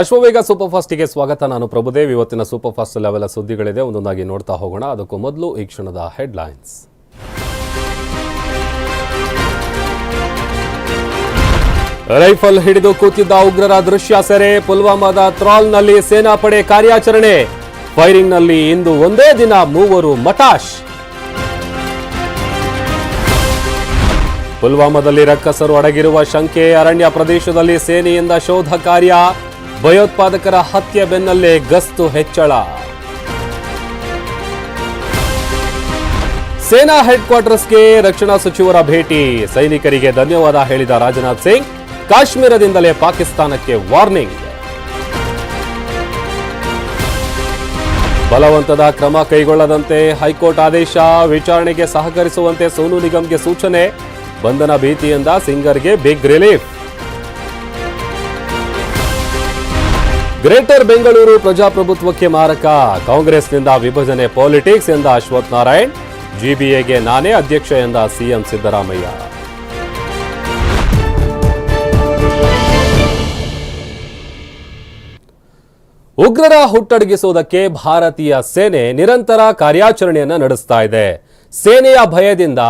Ashwavega super ಫಾಸ್ಟಿಗೆ ಸ್ವಾಗತ. ನಾನು ಪ್ರಭುದೇವ್. ಇವತ್ತಿನ ಸೂಪರ್ ಫಾಸ್ಟ್ ಲೆವೆಲ್ ಸುದ್ದಿಗಳಿದೆ. ಒಂದೊಂದಾಗಿ ನೋಡ್ತಾ ಹೋಗೋಣ. ಅದಕ್ಕೂ ಮೊದಲು ಈ ಕ್ಷಣದ ಹೆಡ್ಲೈನ್ಸ್. ರೈಫಲ್ ಹಿಡಿದು ಕೂತಿದ್ದ ಉಗ್ರರ ದೃಶ್ಯ ಸೆರೆ. ಪುಲ್ವಾಮಾದ ತ್ರಾಲ್ನಲ್ಲಿ ಸೇನಾಪಡೆ ಕಾರ್ಯಾಚರಣೆ. ಫೈರಿಂಗ್ನಲ್ಲಿ ಇಂದು ಒಂದೇ ದಿನ ಮೂವರು ಮಟಾಶ್. ಪುಲ್ವಾಮಾದಲ್ಲಿ ರಕ್ಕಸರು ಅಡಗಿರುವ ಶಂಕೆ ಅರಣ್ಯ ಪ್ರದೇಶದಲ್ಲಿ ಸೇನೆಯಿಂದ ಶೋಧ ಕಾರ್ಯ. ಭಯೋತ್ಪಾದಕರ ಹತ್ಯೆ ಬೆನ್ನಲ್ಲೇ ಗಸ್ತು ಹೆಚ್ಚಳ. ಸೇನಾ ಹೆಡ್ ಕ್ವಾರ್ಟರ್ಸ್ಗೆ ರಕ್ಷಣಾ ಸಚಿವರ ಭೇಟಿ. ಸೈನಿಕರಿಗೆ ಧನ್ಯವಾದ ಹೇಳಿದ ರಾಜನಾಥ್ ಸಿಂಗ್, ಕಾಶ್ಮೀರದಿಂದಲೇ ಪಾಕಿಸ್ತಾನಕ್ಕೆ ವಾರ್ನಿಂಗ್. ಬಲವಂತದ ಕ್ರಮ ಕೈಗೊಳ್ಳದಂತೆ ಹೈಕೋರ್ಟ್ ಆದೇಶ, ವಿಚಾರಣೆಗೆ ಸಹಕರಿಸುವಂತೆ ಸೋನು ನಿಗಮ್ಗೆ ಸೂಚನೆ. ಬಂಧನ ಭೀತಿಯಿಂದ ಸಿಂಗರ್ಗೆ ಬಿಗ್ ರಿಲೀಫ್. ಗ್ರೇಟರ್ ಬೆಂಗಳೂರು ಪ್ರಜಾಪ್ರಭುತ್ವಕ್ಕೆ ಮಾರಕ. ಕಾಂಗ್ರೆಸ್ನಿಂದ ವಿಭಜನೆ ಪಾಲಿಟಿಕ್ಸ್ ಎಂದ ಅಶ್ವಥ್ ನಾರಾಯಣ್ ಜಿಬಿಎಗೆ ನಾನೇ ಅಧ್ಯಕ್ಷ ಎಂದ ಸಿಎಂ ಸಿದ್ದರಾಮಯ್ಯ. ಉಗ್ರರ ಹುಟ್ಟಡಗಿಸುವುದಕ್ಕೆ ಭಾರತೀಯ ಸೇನೆ ನಿರಂತರ ಕಾರ್ಯಾಚರಣೆಯನ್ನು ನಡೆಸ್ತಾ ಇದೆ. ಸೇನೆಯ ಭಯದಿಂದ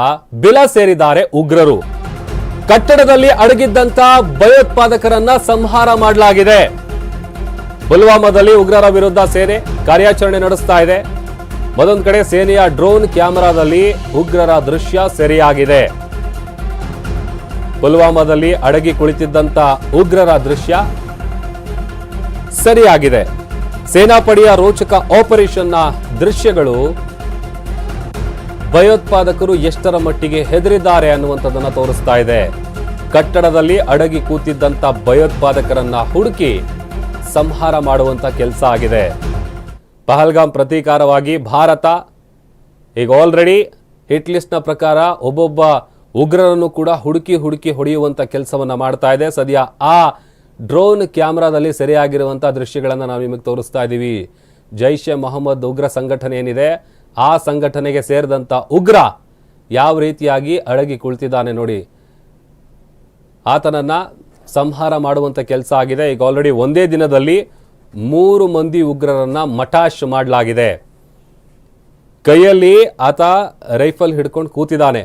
ಬಿಲ ಸೇರಿದ್ದಾರೆ ಉಗ್ರರು. ಕಟ್ಟಡದಲ್ಲಿ ಅಡಗಿದ್ದಂತ ಭಯೋತ್ಪಾದಕರನ್ನ ಸಂಹಾರ ಮಾಡಲಾಗಿದೆ. ಪುಲ್ವಾಮಾದಲ್ಲಿ ಉಗ್ರರ ವಿರುದ್ಧ ಸೇನೆ ಕಾರ್ಯಾಚರಣೆ ನಡೆಸ್ತಾ ಇದೆ. ಮತ್ತೊಂದು ಕಡೆ ಸೇನೆಯ ಡ್ರೋನ್ ಕ್ಯಾಮೆರಾದಲ್ಲಿ ಉಗ್ರರ ದೃಶ್ಯ ಸೆರೆಯಾಗಿದೆ. ಪುಲ್ವಾಮಾದಲ್ಲಿ ಅಡಗಿ ಕುಳಿತಿದ್ದಂತ ಉಗ್ರರ ದೃಶ್ಯ ಸರಿಯಾಗಿದೆ. ಸೇನಾಪಡೆಯ ರೋಚಕ ಆಪರೇಷನ್ನ ದೃಶ್ಯಗಳು ಭಯೋತ್ಪಾದಕರು ಎಷ್ಟರ ಮಟ್ಟಿಗೆ ಹೆದರಿದ್ದಾರೆ ಅನ್ನುವಂಥದ್ದನ್ನು ತೋರಿಸ್ತಾ ಇದೆ. ಕಟ್ಟಡದಲ್ಲಿ ಅಡಗಿ ಕೂತಿದ್ದಂತ ಭಯೋತ್ಪಾದಕರನ್ನ ಹುಡುಕಿ ಸಂಹಾರ ಮಾಡುವಂಥ ಕೆಲಸ ಆಗಿದೆ. ಪಹಲ್ಗಾಮ್ ಪ್ರತೀಕಾರವಾಗಿ ಭಾರತ, ಈಗ ಆಲ್ರೆಡಿ ಹಿಟ್ ಲಿಸ್ಟ್ನ ಪ್ರಕಾರ ಒಬ್ಬೊಬ್ಬ ಉಗ್ರರನ್ನು ಕೂಡ ಹುಡುಕಿ ಹುಡುಕಿ ಹೊಡೆಯುವಂಥ ಕೆಲಸವನ್ನು ಮಾಡ್ತಾ ಇದೆ. ಸದ್ಯ ಆ ಡ್ರೋನ್ ಕ್ಯಾಮ್ರಾದಲ್ಲಿ ಸೆರೆಯಾಗಿರುವಂಥ ದೃಶ್ಯಗಳನ್ನು ನಾವು ನಿಮಗೆ ತೋರಿಸ್ತಾ ಇದ್ದೀವಿ ಜೈಷ್ ಎ ಮೊಹಮ್ಮದ್ ಉಗ್ರ ಸಂಘಟನೆ ಏನಿದೆ, ಆ ಸಂಘಟನೆಗೆ ಸೇರಿದಂಥ ಉಗ್ರ ಯಾವ ರೀತಿಯಾಗಿ ಅಡಗಿ ಕುಳಿತಿದ್ದಾನೆ ನೋಡಿ. ಆತನನ್ನ ಸಂಹಾರ ಮಾಡುವಂಥ ಕೆಲಸ ಆಗಿದೆ. ಈಗ ಆಲ್ರೆಡಿ ಒಂದೇ ದಿನದಲ್ಲಿ ಮೂರು ಮಂದಿ ಉಗ್ರರನ್ನ ಮಟಾಶ್ ಮಾಡಲಾಗಿದೆ. ಕೈಯಲ್ಲಿ ಆತ ರೈಫಲ್ ಹಿಡ್ಕೊಂಡು ಕೂತಿದ್ದಾನೆ.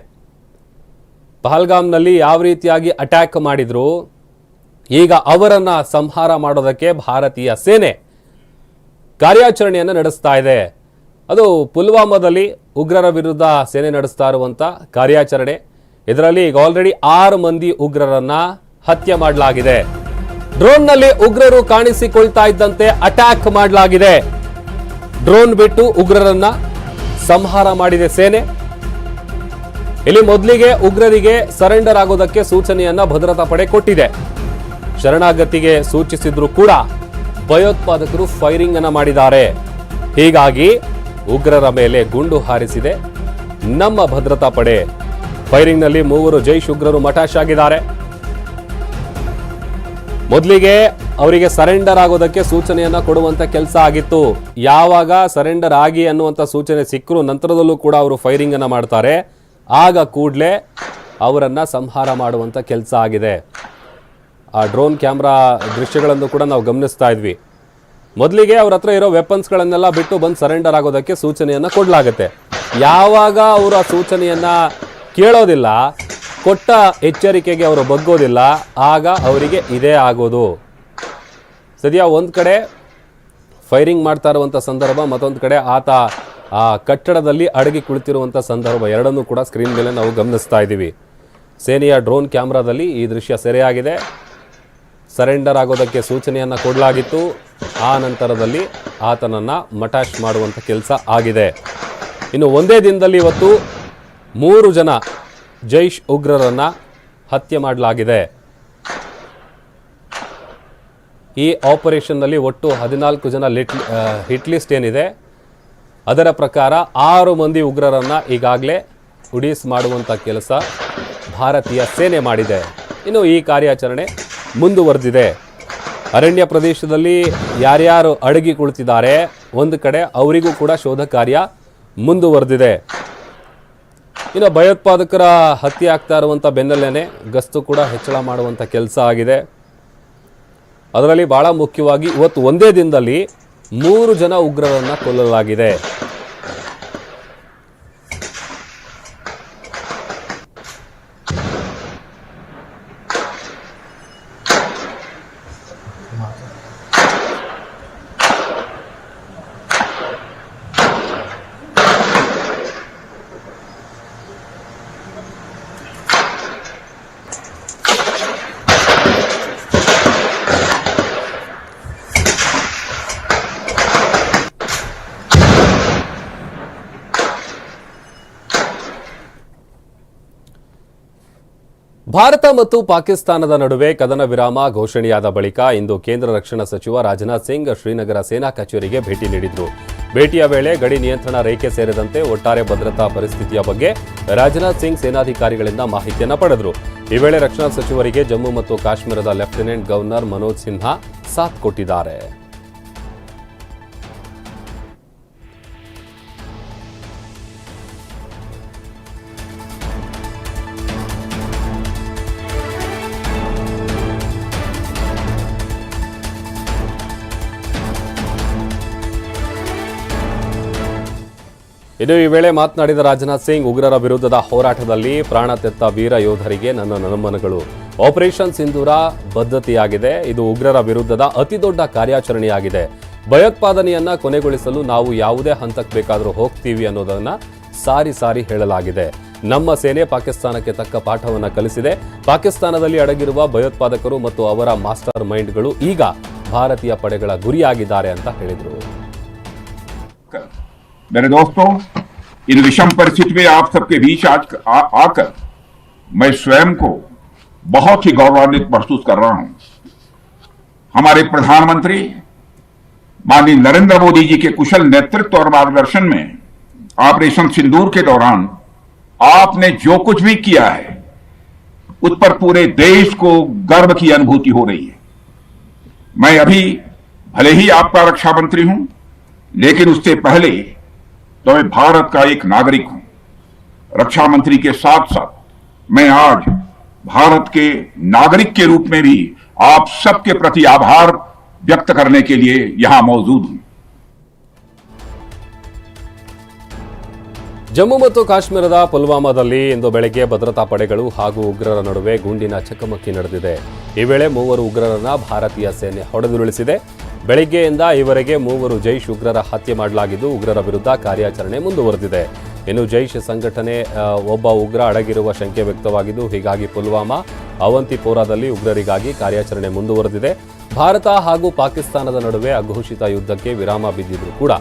ಪಹಲ್ಗಾಮ್ನಲ್ಲಿ ಯಾವ ರೀತಿಯಾಗಿ ಅಟ್ಯಾಕ್ ಮಾಡಿದ್ರು, ಈಗ ಅವರನ್ನ ಸಂಹಾರ ಮಾಡೋದಕ್ಕೆ ಭಾರತೀಯ ಸೇನೆ ಕಾರ್ಯಾಚರಣೆಯನ್ನು ನಡೆಸ್ತಾ ಇದೆ. ಅದು ಪುಲ್ವಾಮಾದಲ್ಲಿ ಉಗ್ರರ ವಿರುದ್ಧ ಸೇನೆ ನಡೆಸ್ತಾ ಇರುವಂಥ ಕಾರ್ಯಾಚರಣೆ. ಇದರಲ್ಲಿ ಈಗ ಆಲ್ರೆಡಿ ಆರು ಮಂದಿ ಉಗ್ರರನ್ನ ಹತ್ಯೆ ಮಾಡಲಾಗಿದೆ. ಡ್ರೋನ್ನಲ್ಲಿ ಉಗ್ರರು ಕಾಣಿಸಿಕೊಳ್ತಾ ಇದ್ದಂತೆ ಅಟ್ಯಾಕ್ ಮಾಡಲಾಗಿದೆ. ಡ್ರೋನ್ ಬಿಟ್ಟು ಉಗ್ರರನ್ನ ಸಂಹಾರ ಮಾಡಿದೆ ಸೇನೆ. ಇಲ್ಲಿ ಮೊದಲಿಗೆ ಉಗ್ರರಿಗೆ ಸರೆಂಡರ್ ಆಗೋದಕ್ಕೆ ಸೂಚನೆಯನ್ನ ಭದ್ರತಾ ಪಡೆ ಕೊಟ್ಟಿದೆ. ಶರಣಾಗತಿಗೆ ಸೂಚಿಸಿದ್ರು ಕೂಡ ಭಯೋತ್ಪಾದಕರು ಫೈರಿಂಗ್ ಅನ್ನ ಮಾಡಿದ್ದಾರೆ. ಹೀಗಾಗಿ ಉಗ್ರರ ಮೇಲೆ ಗುಂಡು ಹಾರಿಸಿದೆ ನಮ್ಮ ಭದ್ರತಾ ಪಡೆ. ಫೈರಿಂಗ್ನಲ್ಲಿ ಮೂವರು ಜೈಷ್ ಉಗ್ರರು ಮಟಾಶ್ ಆಗಿದ್ದಾರೆ. ಮೊದಲಿಗೆ ಅವರಿಗೆ ಸರೆಂಡರ್ ಆಗೋದಕ್ಕೆ ಸೂಚನೆಯನ್ನ ಕೊಡುವಂತ ಕೆಲಸ ಆಗಿತ್ತು. ಯಾವಾಗ ಸರೆಂಡರ್ ಆಗಿ ಅನ್ನುವಂತ ಸೂಚನೆ ಸಿಕ್ಕರೂ ನಂತರದಲ್ಲೂ ಕೂಡ ಅವರು ಫೈರಿಂಗ್ ಅನ್ನ ಮಾಡ್ತಾರೆ. ಆಗ ಕೂಡಲೇ ಅವರನ್ನ ಸಂಹಾರ ಮಾಡುವಂತ ಕೆಲಸ ಆಗಿದೆ. ಆ ಡ್ರೋನ್ ಕ್ಯಾಮ್ರಾ ದೃಶ್ಯಗಳನ್ನು ಕೂಡ ನಾವು ಗಮನಿಸ್ತಾ ಇದ್ವಿ. ಮೊದಲಿಗೆ ಅವ್ರ ಹತ್ರ ಇರೋ ವೆಪನ್ಸ್ಗಳನ್ನೆಲ್ಲ ಬಿಟ್ಟು ಬಂದು ಸರೆಂಡರ್ ಆಗೋದಕ್ಕೆ ಸೂಚನೆಯನ್ನ ಕೊಡಲಾಗುತ್ತೆ. ಯಾವಾಗ ಅವರು ಆ ಸೂಚನೆಯನ್ನ ಕೇಳೋದಿಲ್ಲ ಕೊಟ್ಟ ಎಚ್ಚರಿಕೆಗೆ ಅವರು ಬಗ್ಗೋದಿಲ್ಲ, ಆಗ ಅವರಿಗೆ ಇದೇ ಆಗೋದು. ಸದ್ಯ ಒಂದು ಕಡೆ ಫೈರಿಂಗ್ ಮಾಡ್ತಾ ಇರುವಂಥ ಸಂದರ್ಭ, ಮತ್ತೊಂದು ಕಡೆ ಆತ, ಆ, ಕಟ್ಟಡದಲ್ಲಿ ಅಡಗಿ ಕುಳಿತಿರುವಂಥ ಸಂದರ್ಭ. ಎರಡನ್ನೂ ಕೂಡ ಸ್ಕ್ರೀನ್ ಮೇಲೆ ನಾವು ಗಮನಿಸ್ತಾ ಇದ್ದೀವಿ. ಸೇನೆಯ ಡ್ರೋನ್ ಕ್ಯಾಮ್ರಾದಲ್ಲಿ ಈ ದೃಶ್ಯ ಸೆರೆಯಾಗಿದೆ. ಸರೆಂಡರ್ ಆಗೋದಕ್ಕೆ ಸೂಚನೆಯನ್ನು ಕೊಡಲಾಗಿತ್ತು. ಆ ನಂತರದಲ್ಲಿ ಆತನನ್ನು ಮಟಾಶ್ ಮಾಡುವಂಥ ಕೆಲಸ ಆಗಿದೆ. ಇನ್ನು ಒಂದೇ ದಿನದಲ್ಲಿ ಇವತ್ತು ಮೂರು ಜನ ಜೈಶ್ ಉಗ್ರರನ್ನು ಹತ್ಯೆ ಮಾಡಲಾಗಿದೆ. ಈ ಆಪರೇಷನ್ನಲ್ಲಿ ಒಟ್ಟು ಹದಿನಾಲ್ಕು ಜನ ಲಿಟ್ ಹಿಟ್ ಲಿಸ್ಟ್ ಏನಿದೆ, ಅದರ ಪ್ರಕಾರ ಆರು ಮಂದಿ ಉಗ್ರರನ್ನು ಈಗಾಗಲೇ ಉಡೀಸ್ ಮಾಡುವಂಥ ಕೆಲಸ ಭಾರತೀಯ ಸೇನೆ ಮಾಡಿದೆ. ಇನ್ನು ಈ ಕಾರ್ಯಾಚರಣೆ ಮುಂದುವರೆದಿದೆ. ಅರಣ್ಯ ಪ್ರದೇಶದಲ್ಲಿ ಯಾರ್ಯಾರು ಅಡಗಿ ಕುಳಿತಿದ್ದಾರೆ ಒಂದು ಕಡೆ ಅವರಿಗೂ ಕೂಡ ಶೋಧ ಕಾರ್ಯ ಮುಂದುವರೆದಿದೆ. ಇನ್ನು ಭಯೋತ್ಪಾದಕರ ಹತ್ಯೆ ಆಗ್ತಾ ಇರುವಂಥ ಬೆನ್ನಲ್ಲೇ ಗಸ್ತು ಕೂಡ ಹೆಚ್ಚಳ ಮಾಡುವಂಥ ಕೆಲಸ ಆಗಿದೆ. ಅದರಲ್ಲಿ ಭಾಳ ಮುಖ್ಯವಾಗಿ ಇವತ್ತು ಒಂದೇ ದಿನದಲ್ಲಿ ಮೂರು ಜನ ಉಗ್ರರನ್ನು ಕೊಲ್ಲಲಾಗಿದೆ. ಭಾರತ ಮತ್ತು ಪಾಕಿಸ್ತಾನದ ನಡುವೆ ಕದನ ವಿರಾಮ ಘೋಷಣೆಯಾದ ಬಳಿಕ ಇಂದು ಕೇಂದ್ರ ರಕ್ಷಣಾ ಸಚಿವ ರಾಜನಾಥ್ ಸಿಂಗ್ ಶ್ರೀನಗರ ಸೇನಾ ಕಚೇರಿಗೆ ಭೇಟಿ ನೀಡಿದ್ರು. ಭೇಟಿಯ ವೇಳೆ ಗಡಿ ನಿಯಂತ್ರಣ ರೇಖೆ ಸೇರಿದಂತೆ ಒಟ್ಟಾರೆ ಭದ್ರತಾ ಪರಿಸ್ಥಿತಿಯ ಬಗ್ಗೆ ರಾಜನಾಥ್ ಸಿಂಗ್ ಸೇನಾಧಿಕಾರಿಗಳಿಂದ ಮಾಹಿತಿಯನ್ನು ಪಡೆದರು. ಈ ವೇಳೆ ರಕ್ಷಣಾ ಸಚಿವರಿಗೆ ಜಮ್ಮು ಮತ್ತು ಕಾಶ್ಮೀರದ ಲೆಫ್ಟಿನೆಂಟ್ ಗವರ್ನರ್ ಮನೋಜ್ ಸಿನ್ಹಾ ಸಾಥ್ ಕೊಟ್ಟಿದ್ದಾರೆ. ಇನ್ನು ಈ ವೇಳೆ ಮಾತನಾಡಿದ ರಾಜನಾಥ್ ಸಿಂಗ್, ಉಗ್ರರ ವಿರುದ್ಧದ ಹೋರಾಟದಲ್ಲಿ ಪ್ರಾಣ ತೆತ್ತ ವೀರ ಯೋಧರಿಗೆ ನನ್ನ ನಮನಗಳು. ಆಪರೇಷನ್ ಸಿಂಧೂರ ಬದ್ಧತೆಯಾಗಿದೆ ಇದು ಉಗ್ರರ ವಿರುದ್ಧದ ಅತಿದೊಡ್ಡ ಕಾರ್ಯಾಚರಣೆಯಾಗಿದೆ. ಭಯೋತ್ಪಾದನೆಯನ್ನ ಕೊನೆಗೊಳಿಸಲು ನಾವು ಯಾವುದೇ ಹಂತಕ್ಕೆ ಬೇಕಾದರೂ ಹೋಗ್ತೀವಿ ಅನ್ನೋದನ್ನ ಸಾರಿ ಸಾರಿ ಹೇಳಲಾಗಿದೆ. ನಮ್ಮ ಸೇನೆ ಪಾಕಿಸ್ತಾನಕ್ಕೆ ತಕ್ಕ ಪಾಠವನ್ನು ಕಲಿಸಿದೆ. ಪಾಕಿಸ್ತಾನದಲ್ಲಿ ಅಡಗಿರುವ ಭಯೋತ್ಪಾದಕರು ಮತ್ತು ಅವರ ಮಾಸ್ಟರ್ ಮೈಂಡ್ಗಳು ಈಗ ಭಾರತೀಯ ಪಡೆಗಳ ಗುರಿಯಾಗಿದ್ದಾರೆ ಅಂತ ಹೇಳಿದರು. मेरे दोस्तों, इन विषम परिस्थिति में आप सबके बीच आज आकर मैं स्वयं को बहुत ही गौरवान्वित महसूस कर रहा हूँ। हमारे प्रधानमंत्री, माननीय नरेंद्र मोदी जी के कुशल नेतृत्व और मार्गदर्शन में ऑपरेशन सिंदूर के दौरान आपने जो कुछ भी किया है, उस पर पूरे देश को गर्व की अनुभूति हो रही है। मैं अभी भले ही आपका रक्षा मंत्री हूँ, लेकिन उससे पहले तो मैं भारत का एक नागरिक हूँ। रक्षा मंत्री के साथ साथ मैं आज भारत के नागरिक के रूप में भी आप सबके प्रति आभार व्यक्त करने के लिए यहाँ मौजूद हूँ। ಜಮ್ಮು ಮತ್ತು ಕಾಶ್ಮೀರದ ಪುಲ್ವಾಮಾದಲ್ಲಿ ಇಂದು ಬೆಳಗ್ಗೆ ಭದ್ರತಾ ಪಡೆಗಳು ಹಾಗೂ ಉಗ್ರರ ನಡುವೆ ಗುಂಡಿನ ಚಕಮಕಿ ನಡೆದಿದೆ. ಈ ವೇಳೆ ಮೂವರು ಉಗ್ರರನ್ನ ಭಾರತೀಯ ಸೇನೆ ಹೊಡೆದುರುಳಿಸಿದೆ. ಬೆಳಗ್ಗೆಯಿಂದ ಈವರೆಗೆ ಮೂವರು ಜೈಷ್ ಉಗ್ರರ ಹತ್ಯೆ ಮಾಡಲಾಗಿದ್ದು, ಉಗ್ರರ ವಿರುದ್ಧ ಕಾರ್ಯಾಚರಣೆ ಮುಂದುವರೆದಿದೆ. ಇನ್ನು ಜೈಷ್ ಸಂಘಟನೆ ಒಬ್ಬ ಉಗ್ರ ಅಡಗಿರುವ ಶಂಕೆ ವ್ಯಕ್ತವಾಗಿದ್ದು, ಹೀಗಾಗಿ ಪುಲ್ವಾಮಾ ಅವಂತಿಪೋರಾದಲ್ಲಿ ಉಗ್ರರಿಗಾಗಿ ಕಾರ್ಯಾಚರಣೆ ಮುಂದುವರೆದಿದೆ. ಭಾರತ ಹಾಗೂ ಪಾಕಿಸ್ತಾನದ ನಡುವೆ ಅಘೋಷಿತ ಯುದ್ಧಕ್ಕೆ ವಿರಾಮ ಬಿದ್ದಿದ್ರೂ ಕೂಡ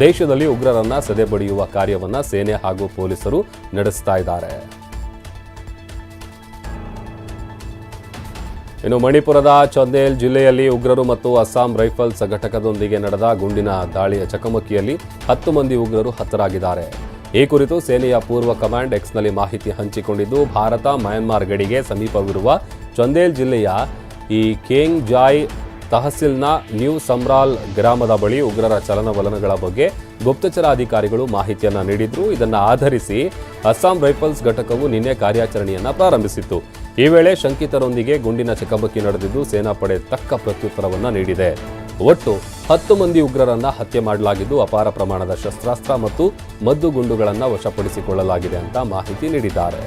ದೇಶದಲ್ಲಿ ಉಗ್ರರನ್ನ ಸದೆಬಡಿಯುವ ಕಾರ್ಯವನ್ನ ಸೇನೆ ಹಾಗೂ ಪೊಲೀಸರು ನಡೆಸ್ತಾ ಇದ್ದಾರೆ. ಇನ್ನು ಮಣಿಪುರದ ಚಂದೇಲ್ ಜಿಲ್ಲೆಯಲ್ಲಿ ಉಗ್ರರು ಮತ್ತು ಅಸ್ಸಾಂ ರೈಫಲ್ಸ್ ಘಟಕದೊಂದಿಗೆ ನಡೆದ ಗುಂಡಿನ ದಾಳಿಯ ಚಕಮಕಿಯಲ್ಲಿ ಹತ್ತು ಮಂದಿ ಉಗ್ರರು ಹತರಾಗಿದ್ದಾರೆ. ಈ ಕುರಿತು ಸೇನೆಯ ಪೂರ್ವ ಕಮಾಂಡ್ ಎಕ್ಸ್ನಲ್ಲಿ ಮಾಹಿತಿ ಹಂಚಿಕೊಂಡಿದ್ದು, ಭಾರತ, ಮಯನ್ಮಾರ್ ಗಡಿಗೆ ಸಮೀಪವಿರುವ ಚಂದೇಲ್ ಜಿಲ್ಲೆಯ ಈ ಕೇಂಗ್ ಜಾಯ್ ತಹಸೀಲ್ನ ನ್ಯೂ ಸಮ್ರಾಲ್ ಗ್ರಾಮದ ಬಳಿ ಉಗ್ರರ ಚಲನವಲನಗಳ ಬಗ್ಗೆ ಗುಪ್ತಚರ ಅಧಿಕಾರಿಗಳು ಮಾಹಿತಿಯನ್ನು ನೀಡಿದ್ರು. ಇದನ್ನು ಆಧರಿಸಿ ಅಸ್ಸಾಂ ರೈಫಲ್ಸ್ ಘಟಕವು ನಿನ್ನೆ ಕಾರ್ಯಾಚರಣೆಯನ್ನು ಪ್ರಾರಂಭಿಸಿತ್ತು. ಈ ವೇಳೆ ಶಂಕಿತರೊಂದಿಗೆ ಗುಂಡಿನ ಚಕಮಕಿ ನಡೆದಿದ್ದು ಸೇನಾಪಡೆ ತಕ್ಕ ಪ್ರತ್ಯುತ್ತರವನ್ನು ನೀಡಿದೆ. ಒಟ್ಟು ಹತ್ತು ಮಂದಿ ಉಗ್ರರನ್ನ ಹತ್ಯೆ ಮಾಡಲಾಗಿದ್ದು ಅಪಾರ ಪ್ರಮಾಣದ ಶಸ್ತ್ರಾಸ್ತ್ರ ಮತ್ತು ಮದ್ದುಗುಂಡುಗಳನ್ನು ವಶಪಡಿಸಿಕೊಳ್ಳಲಾಗಿದೆ ಅಂತ ಮಾಹಿತಿ ನೀಡಿದ್ದಾರೆ.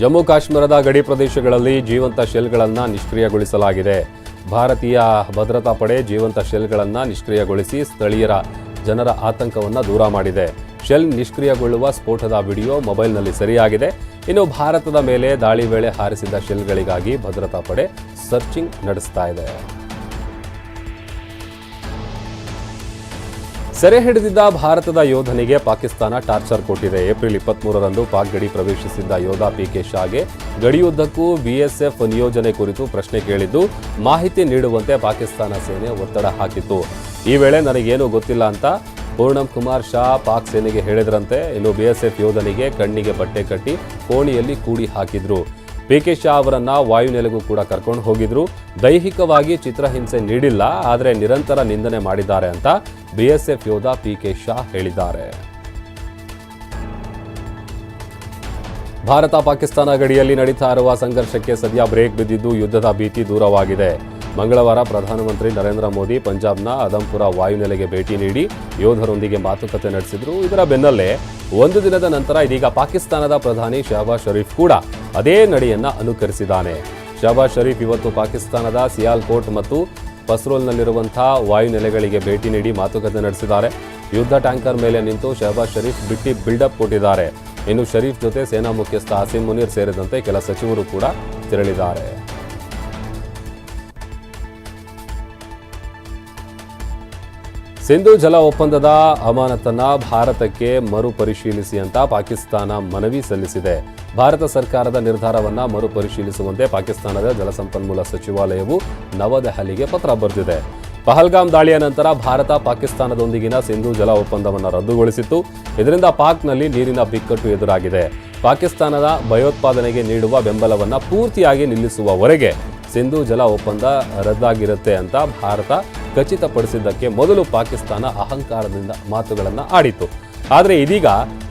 ಜಮ್ಮು ಕಾಶ್ಮೀರದ ಗಡಿ ಪ್ರದೇಶಗಳಲ್ಲಿ ಜೀವಂತ ಶೆಲ್ಗಳನ್ನು ನಿಷ್ಕ್ರಿಯಗೊಳಿಸಲಾಗಿದೆ. ಭಾರತೀಯ ಭದ್ರತಾ ಪಡೆ ಜೀವಂತ ಶೆಲ್ಗಳನ್ನು ನಿಷ್ಕ್ರಿಯಗೊಳಿಸಿ ಸ್ಥಳೀಯರ ಜನರ ಆತಂಕವನ್ನು ದೂರ ಮಾಡಿದೆ. ಶೆಲ್ ನಿಷ್ಕ್ರಿಯಗೊಳ್ಳುವ ಸ್ಫೋಟದ ವಿಡಿಯೋ ಮೊಬೈಲ್ನಲ್ಲಿ ಸರಿಯಾಗಿದೆ. ಇನ್ನು ಭಾರತದ ಮೇಲೆ ದಾಳಿ ವೇಳೆ ಹಾರಿಸಿದ ಶೆಲ್ಗಳಿಗಾಗಿ ಭದ್ರತಾ ಪಡೆ ಸರ್ಚಿಂಗ್ ನಡೆಸ್ತಾ ಇದೆ. ಸೆರೆ ಹಿಡಿದಿದ್ದ ಭಾರತದ ಯೋಧನಿಗೆ ಪಾಕಿಸ್ತಾನ ಟಾರ್ಚರ್ ಕೊಟ್ಟಿದೆ. ಏಪ್ರಿಲ್ ಇಪ್ಪತ್ಮೂರರಂದು ಪಾಕ್ ಗಡಿ ಪ್ರವೇಶಿಸಿದ್ದ ಯೋಧ ಪಿ ಕೆ ಶಾಗೆ ಗಡಿಯುದ್ದಕ್ಕೂ ಬಿಎಸ್ಎಫ್ ನಿಯೋಜನೆ ಕುರಿತು ಪ್ರಶ್ನೆ ಕೇಳಿದ್ದು, ಮಾಹಿತಿ ನೀಡುವಂತೆ ಪಾಕಿಸ್ತಾನ ಸೇನೆ ಒತ್ತಡ ಹಾಕಿತ್ತು. ಈ ವೇಳೆ ನನಗೇನು ಗೊತ್ತಿಲ್ಲ ಅಂತ ಪೂರ್ಣಂ ಕುಮಾರ್ ಶಾ ಪಾಕ್ ಸೇನೆಗೆ ಹೇಳಿದ್ರಂತೆ ಇನ್ನು ಬಿಎಸ್ಎಫ್ ಯೋಧನಿಗೆ ಕಣ್ಣಿಗೆ ಬಟ್ಟೆ ಕಟ್ಟಿ ಕೋಣಿಯಲ್ಲಿ ಕೂಡಿ ಹಾಕಿದ್ರು. ಪಿಕೆ ಶಾ ಅವರನ್ನು ವಾಯುನೆಲೆಗೂ ಕೂಡ ಕರ್ಕೊಂಡು ಹೋಗಿದ್ರು. ದೈಹಿಕವಾಗಿ ಚಿತ್ರಹಿಂಸೆ ನೀಡಿಲ್ಲ, ಆದರೆ ನಿರಂತರ ನಿಂದನೆ ಮಾಡಿದ್ದಾರೆ ಅಂತ ಬಿಎಸ್ಎಫ್ ಯೋಧ ಪಿ ಕೆ ಶಾ ಹೇಳಿದ್ದಾರೆ. ಭಾರತ ಪಾಕಿಸ್ತಾನ ಗಡಿಯಲ್ಲಿ ನಡೀತಾ ಇರುವ ಸಂಘರ್ಷಕ್ಕೆ ಸದ್ಯ ಬ್ರೇಕ್ ಬಿದ್ದಿದ್ದು ಯುದ್ಧದ ಭೀತಿ ದೂರವಾಗಿದೆ. ಮಂಗಳವಾರ ಪ್ರಧಾನಮಂತ್ರಿ ನರೇಂದ್ರ ಮೋದಿ ಪಂಜಾಬ್ನ ಅದಂಪುರ ವಾಯುನೆಲೆಗೆ ಭೇಟಿ ನೀಡಿ ಯೋಧರೊಂದಿಗೆ ಮಾತುಕತೆ ನಡೆಸಿದ್ರು. ಇದರ ಬೆನ್ನಲ್ಲೇ ಒಂದು ದಿನದ ನಂತರ ಇದೀಗ ಪಾಕಿಸ್ತಾನದ ಪ್ರಧಾನಿ ಶಹಬಾಜ್ ಷರೀಫ್ ಕೂಡ ಅದೇ ನಡೆಯನ್ನ ಅನುಕರಿಸಿದ್ದಾನೆ. ಶಹಬಾಜ್ ಶರೀಫ್ ಇವತ್ತು ಪಾಕಿಸ್ತಾನದ ಸಿಯಾಲ್ಕೋಟ್ ಮತ್ತು ಪಸ್ರೋಲ್ನಲ್ಲಿರುವಂತಹ ವಾಯುನೆಲೆಗಳಿಗೆ ಭೇಟಿ ನೀಡಿ ಮಾತುಕತೆ ನಡೆಸಿದ್ದಾರೆ. ಯುದ್ಧ ಟ್ಯಾಂಕರ್ ಮೇಲೆ ನಿಂತು ಶಹಬಾಜ್ ಶರೀಫ್ ಬಿಟ್ಟಿ ಬಿಲ್ಡಪ್ ಕೊಟ್ಟಿದ್ದಾರೆ. ಇನ್ನು ಶರೀಫ್ ಜೊತೆ ಸೇನಾ ಮುಖ್ಯಸ್ಥ ಆಸಿಮ್ ಮುನೀರ್ ಸೇರಿದಂತೆ ಕೆಲ ಸಚಿವರು ಕೂಡ ತೆರಳಿದ್ದಾರೆ. ಸಿಂಧು ಜಲ ಒಪ್ಪಂದದ ಅಮಾನತನ್ನ ಭಾರತಕ್ಕೆ ಮರುಪರಿಶೀಲಿಸಿ ಅಂತ ಪಾಕಿಸ್ತಾನ ಮನವಿ ಸಲ್ಲಿಸಿದೆ. ಭಾರತ ಸರ್ಕಾರದ ನಿರ್ಧಾರವನ್ನು ಮರುಪರಿಶೀಲಿಸುವಂತೆ ಪಾಕಿಸ್ತಾನದ ಜಲಸಂಪನ್ಮೂಲ ಸಚಿವಾಲಯವು ನವದೆಹಲಿಗೆ ಪತ್ರ ಬರೆದಿದೆ. ಪಹಲ್ಗಾಮ್ ದಾಳಿಯ ನಂತರ ಭಾರತ ಪಾಕಿಸ್ತಾನದೊಂದಿಗಿನ ಸಿಂಧು ಜಲ ಒಪ್ಪಂದವನ್ನು ರದ್ದುಗೊಳಿಸಿತ್ತು. ಇದರಿಂದ ಪಾಕ್ನಲ್ಲಿ ನೀರಿನ ಬಿಕ್ಕಟ್ಟು ಎದುರಾಗಿದೆ. ಪಾಕಿಸ್ತಾನದ ಭಯೋತ್ಪಾದನೆಗೆ ನೀಡುವ ಬೆಂಬಲವನ್ನು ಪೂರ್ತಿಯಾಗಿ ನಿಲ್ಲಿಸುವವರೆಗೆ ಸಿಂಧು ಜಲ ಒಪ್ಪಂದ ರದ್ದಾಗಿರುತ್ತೆ ಅಂತ ಭಾರತ ಖಚಿತಪಡಿಸಿದ್ದಕ್ಕೆ ಮೊದಲು ಪಾಕಿಸ್ತಾನ ಅಹಂಕಾರದಿಂದ ಮಾತುಗಳನ್ನು ಆಡಿತ್ತು. ಆದರೆ ಇದೀಗ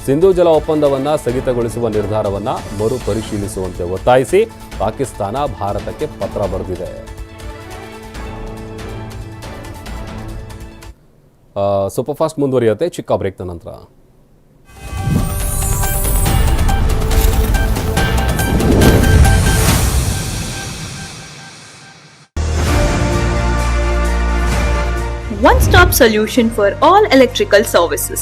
ಸಿಂಧು ಜಲ ಒಪ್ಪಂದವನ್ನ ಸ್ಥಗಿತಗೊಳಿಸುವ ನಿರ್ಧಾರವನ್ನ ಮರುಪರಿಶೀಲಿಸುವಂತೆ ಒತ್ತಾಯಿಸಿ ಪಾಕಿಸ್ತಾನ ಭಾರತಕ್ಕೆ ಪತ್ರ ಬರೆದಿದೆ. ಸೂಪರ್ ಫಾಸ್ಟ್ ಮುಂದುವರಿಯುತ್ತೆ. ಚಿಕ್ಕ ಬ್ರೇಕ್ನ ನಂತರ. One stop solution for all electrical services.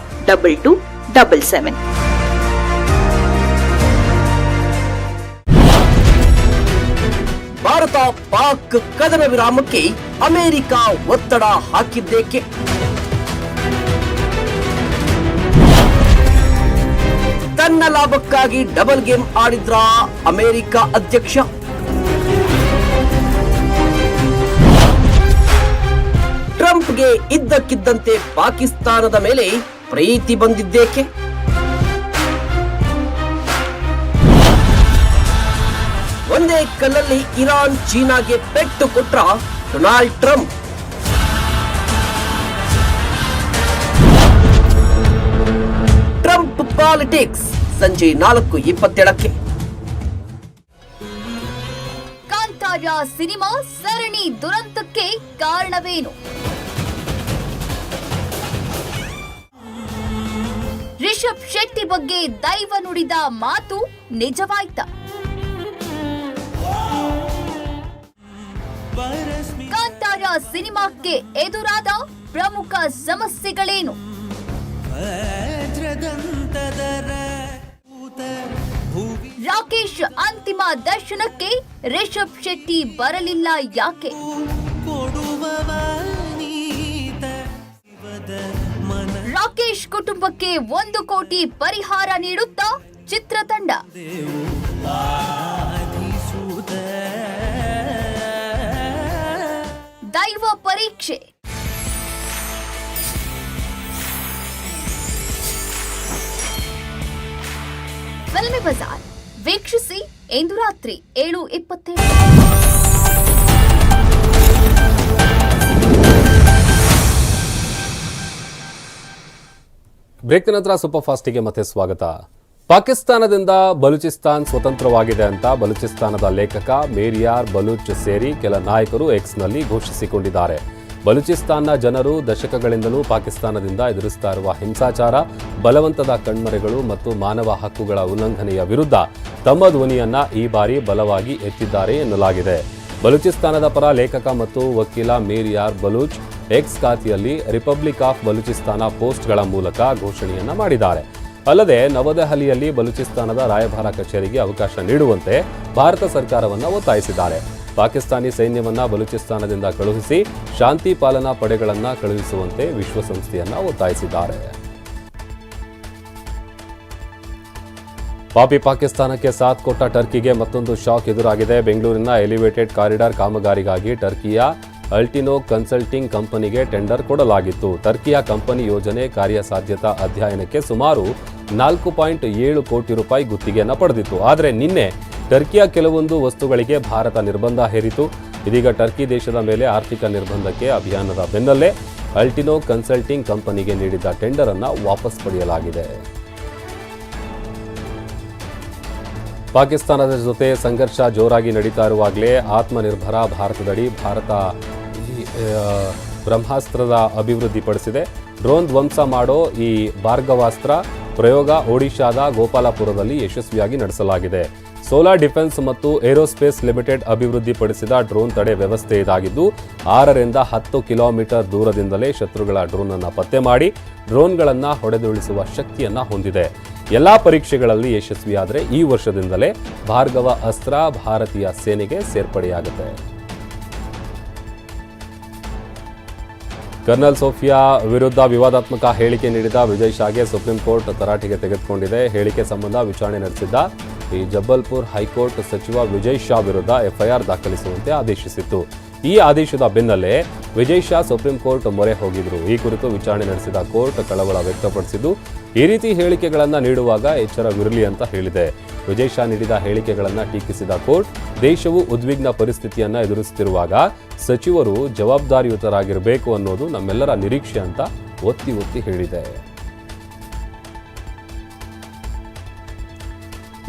569 2277. Bharat Pak ಕದನ ವಿರಾಮಕ್ಕೆ ಅಮೆರಿಕ ಒತ್ತಡ ಹಾಕಿದ್ದೇಕೆ ತನ್ನ ಲಾಭಕ್ಕಾಗಿ ಡಬಲ್ ಗೇಮ್ ಆಡಿದ್ರ ಅಮೆರಿಕ ಅಧ್ಯಕ್ಷ ಟ್ರಂಪ್ಗೆ ಇದ್ದಕ್ಕಿದ್ದಂತೆ ಪಾಕಿಸ್ತಾನದ ಮೇಲೆ ಪ್ರೀತಿ ಬಂದಿದ್ದೇಕೆ? ಒಂದೇ ಕಲ್ಲಲ್ಲಿ ಇರಾನ್ ಚೀನಾಗೆ ಪೆಟ್ಟು ಕೊಟ್ಟ ಡೊನಾಲ್ಡ್ ಟ್ರಂಪ್. ಟ್ರಂಪ್ ಪಾಲಿಟಿಕ್ಸ್ ಸಂಜೆ ನಾಲ್ಕು ಇಪ್ಪತ್ತೇಳಕ್ಕೆ. ಕಾಂತಾರ ಸಿನಿಮಾ ಸರಣಿ ದುರಂತಕ್ಕೆ ಕಾರಣವೇನು? ರಿಷಬ್ ಶೆಟ್ಟಿ ಬಗ್ಗೆ ದೈವ ನುಡಿದ ಮಾತು ನಿಜವಾಯ್ತ. ಕಾಂತಾರ ಸಿನಿಮಾಕ್ಕೆ ಎದುರಾದ ಪ್ರಮುಖ ಸಮಸ್ಯೆಗಳೇನು? ರಾಕೇಶ್ ಅಂತಿಮ ದರ್ಶನಕ್ಕೆ ರಿಷಬ್ ಶೆಟ್ಟಿ ಬರಲಿಲ್ಲ ಯಾಕೆ? ರಾಕೇಶ್ ಕುಟುಂಬಕ್ಕೆ ಒಂದು ಕೋಟಿ ಪರಿಹಾರ ನೀಡುತ್ತಾ ಚಿತ್ರತಂಡ. ದೈವ ಪರೀಕ್ಷೆ. Filmy bazaar. ವೀಕ್ಷಿಸಿ ಇಂದು ರಾತ್ರಿ ಏಳು ಇಪ್ಪತ್ತೇಳು. ಬ್ರೇಕ್ನ ನಂತರ ಸೂಪರ್ ಫಾಸ್ಟಿಗೆ ಮತ್ತೆ ಸ್ವಾಗತ. ಪಾಕಿಸ್ತಾನದಿಂದ ಬಲೂಚಿಸ್ತಾನ್ ಸ್ವತಂತ್ರವಾಗಿದೆ ಅಂತ ಬಲೂಚಿಸ್ತಾನದ ಲೇಖಕ ಮೇರಿಯಾರ್ ಬಲೂಚ್ ಸೇರಿ ಕೆಲ ನಾಯಕರು ಎಕ್ಸ್ನಲ್ಲಿ ಘೋಷಿಸಿಕೊಂಡಿದ್ದಾರೆ. ಬಲೂಚಿಸ್ತಾನ್ನ ಜನರು ದಶಕಗಳಿಂದಲೂ ಪಾಕಿಸ್ತಾನದಿಂದ ಎದುರಿಸ್ತಾ ಇರುವ ಹಿಂಸಾಚಾರ, ಬಲವಂತದ ಕಣ್ಮರೆಗಳು ಮತ್ತು ಮಾನವ ಹಕ್ಕುಗಳ ಉಲ್ಲಂಘನೆಯ ವಿರುದ್ಧ ತಮ್ಮ ಧ್ವನಿಯನ್ನ ಈ ಬಾರಿ ಬಲವಾಗಿ ಎತ್ತಿದ್ದಾರೆ ಎನ್ನಲಾಗಿದೆ. ಬಲೂಚಿಸ್ತಾನದ ಪರ ಲೇಖಕ ಮತ್ತು ವಕೀಲ ಮೇರಿಯಾರ್ ಬಲೂಚ್ ಎಕ್ಸ್ ಖಾತೆಯಲ್ಲಿ ರಿಪಬ್ಲಿಕ್ ಆಫ್ ಬಲೂಚಿಸ್ತಾನ ಪೋಸ್ಟ್ಗಳ ಮೂಲಕ ಘೋಷಣೆಯನ್ನ ಮಾಡಿದ್ದಾರೆ. ಅಲ್ಲದೆ ನವದೆಹಲಿಯಲ್ಲಿ ಬಲೂಚಿಸ್ತಾನದ ರಾಯಭಾರ ಕಚೇರಿಗೆ ಅವಕಾಶ ನೀಡುವಂತೆ ಭಾರತ ಸರ್ಕಾರವನ್ನು ಒತ್ತಾಯಿಸಿದ್ದಾರೆ. ಪಾಕಿಸ್ತಾನಿ ಸೈನ್ಯವನ್ನು ಬಲೂಚಿಸ್ತಾನದಿಂದ ಕಳುಹಿಸಿ ಶಾಂತಿ ಪಾಲನಾ ಪಡೆಗಳನ್ನ ಕಳುಹಿಸುವಂತೆ ವಿಶ್ವಸಂಸ್ಥೆಯನ್ನು ಒತ್ತಾಯಿಸಿದ್ದಾರೆ. ಪಾಪಿ ಪಾಕಿಸ್ತಾನಕ್ಕೆ ಸಾಥ್ ಕೊಟ್ಟ ಟರ್ಕಿಗೆ ಮತ್ತೊಂದು ಶಾಕ್ ಎದುರಾಗಿದೆ. ಬೆಂಗಳೂರಿನ ಎಲಿವೇಟೆಡ್ ಕಾರಿಡಾರ್ ಕಾಮಗಾರಿಗಾಗಿ ಟರ್ಕಿಯ ಅಲ್ಟಿನೋ ಕನ್ಸಲ್ಟಿಂಗ್ ಕಂಪನಿಗೆ ಟೆಂಡರ್ ಕೊಡಲಾಗಿತ್ತು. ಟರ್ಕಿಯ ಕಂಪನಿ ಯೋಜನೆ ಕಾರ್ಯಸಾಧ್ಯತಾ ಅಧ್ಯಯನಕ್ಕೆ ಸುಮಾರು ನಾಲ್ಕು ಪಾಯಿಂಟ್ ಏಳು ಕೋಟಿ ರೂಪಾಯಿ ಗುತ್ತಿಗೆಯನ್ನು ಪಡೆದಿತ್ತು. ಆದರೆ ನಿನ್ನೆ ಟರ್ಕಿಯ ಕೆಲವೊಂದು ವಸ್ತುಗಳಿಗೆ ಭಾರತ ನಿರ್ಬಂಧ ಹೇರಿತು ಇದೀಗ ಟರ್ಕಿ ದೇಶದ ಮೇಲೆ ಆರ್ಥಿಕ ನಿರ್ಬಂಧಕ್ಕೆ ಅಭಿಯಾನದ ಬೆನ್ನಲ್ಲೇ ಅಲ್ಟಿನೋ ಕನ್ಸಲ್ಟಿಂಗ್ ಕಂಪನಿಗೆ ನೀಡಿದ್ದ ಟೆಂಡರ್ ಅನ್ನು ವಾಪಸ್ ಪಡೆಯಲಾಗಿದೆ. ಪಾಕಿಸ್ತಾನದ ಜೊತೆ ಸಂಘರ್ಷ ಜೋರಾಗಿ ನಡೀತಾ ಇರುವಾಗಲೇ ಆತ್ಮನಿರ್ಭರ ಭಾರತದಡಿ ಭಾರತ ಬ್ರಹ್ಮಾಸ್ತ್ರದ ಅಭಿವೃದ್ಧಿಪಡಿಸಿದೆ. ಡ್ರೋನ್ ಧ್ವಂಸ ಮಾಡೋ ಈ ಭಾರ್ಗವಾಸ್ತ್ರ ಪ್ರಯೋಗ ಒಡಿಶಾದ ಗೋಪಾಲಪುರದಲ್ಲಿ ಯಶಸ್ವಿಯಾಗಿ ನಡೆಸಲಾಗಿದೆ. ಸೋಲಾರ್ ಡಿಫೆನ್ಸ್ ಮತ್ತು ಏರೋಸ್ಪೇಸ್ ಲಿಮಿಟೆಡ್ ಅಭಿವೃದ್ಧಿಪಡಿಸಿದ ಡ್ರೋನ್ ತಡೆ ವ್ಯವಸ್ಥೆ ಇದಾಗಿದ್ದು, ಆರರಿಂದ ಹತ್ತು ಕಿಲೋಮೀಟರ್ ದೂರದಿಂದಲೇ ಶತ್ರುಗಳ ಡ್ರೋನ್ ಅನ್ನು ಪತ್ತೆ ಮಾಡಿ, ಡ್ರೋನ್ಗಳನ್ನು ಹೊಡೆದುಳಿಸುವ ಶಕ್ತಿಯನ್ನು ಹೊಂದಿದೆ. ಎಲ್ಲ ಪರೀಕ್ಷೆಗಳಲ್ಲಿ ಯಶಸ್ವಿಯಾದರೆ ಈ ವರ್ಷದಿಂದಲೇ ಭಾರ್ಗವ ಅಸ್ತ್ರ ಭಾರತೀಯ ಸೇನೆಗೆ ಸೇರ್ಪಡೆಯಾಗುತ್ತೆ. ಕರ್ನಲ್ ಸೋಫಿಯಾ ವಿರುದ್ಧ ವಿವಾದಾತ್ಮಕ ಹೇಳಿಕೆ ನೀಡಿದ ವಿಜಯ್ ಶಾಗೆ ಸುಪ್ರೀಂ ಕೋರ್ಟ್ ತರಾಟೆಗೆ ತೆಗೆದುಕೊಂಡಿದೆ. ಹೇಳಿಕೆ ಸಂಬಂಧ ವಿಚಾರಣೆ ನಡೆಸಿದ್ದ ಈ ಜಬ್ಬಲ್ಪುರ್ ಹೈಕೋರ್ಟ್ ಸಚಿವ ವಿಜಯ್ ಶಾ ವಿರುದ್ಧ ಎಫ್ಐಆರ್ ದಾಖಲಿಸುವಂತೆ ಆದೇಶಿಸಿತ್ತು. ಈ ಆದೇಶದ ಬೆನ್ನಲ್ಲೇ ವಿಜಯ್ ಶಾ ಸುಪ್ರೀಂ ಕೋರ್ಟ್ ಮೊರೆ ಹೋಗಿದ್ರು. ಈ ಕುರಿತು ವಿಚಾರಣೆ ನಡೆಸಿದ ಕೋರ್ಟ್ ಕಳವಳ ವ್ಯಕ್ತಪಡಿಸಿದ್ದು, ಈ ರೀತಿ ಹೇಳಿಕೆಗಳನ್ನು ನೀಡುವಾಗ ಎಚ್ಚರವಿರಲಿ ಅಂತ ಹೇಳಿದೆ. ವಿಜಯ್ ಶಾ ನೀಡಿದ ಹೇಳಿಕೆಗಳನ್ನು ಟೀಕಿಸಿದ ಕೋರ್ಟ್, ದೇಶವು ಉದ್ವಿಗ್ನ ಪರಿಸ್ಥಿತಿಯನ್ನು ಎದುರಿಸುತ್ತಿರುವಾಗ ಸಚಿವರು ಜವಾಬ್ದಾರಿಯುತರಾಗಿರಬೇಕು ಅನ್ನೋದು ನಮ್ಮೆಲ್ಲರ ನಿರೀಕ್ಷೆ ಅಂತ ಒತ್ತಿ ಒತ್ತಿ ಹೇಳಿದೆ.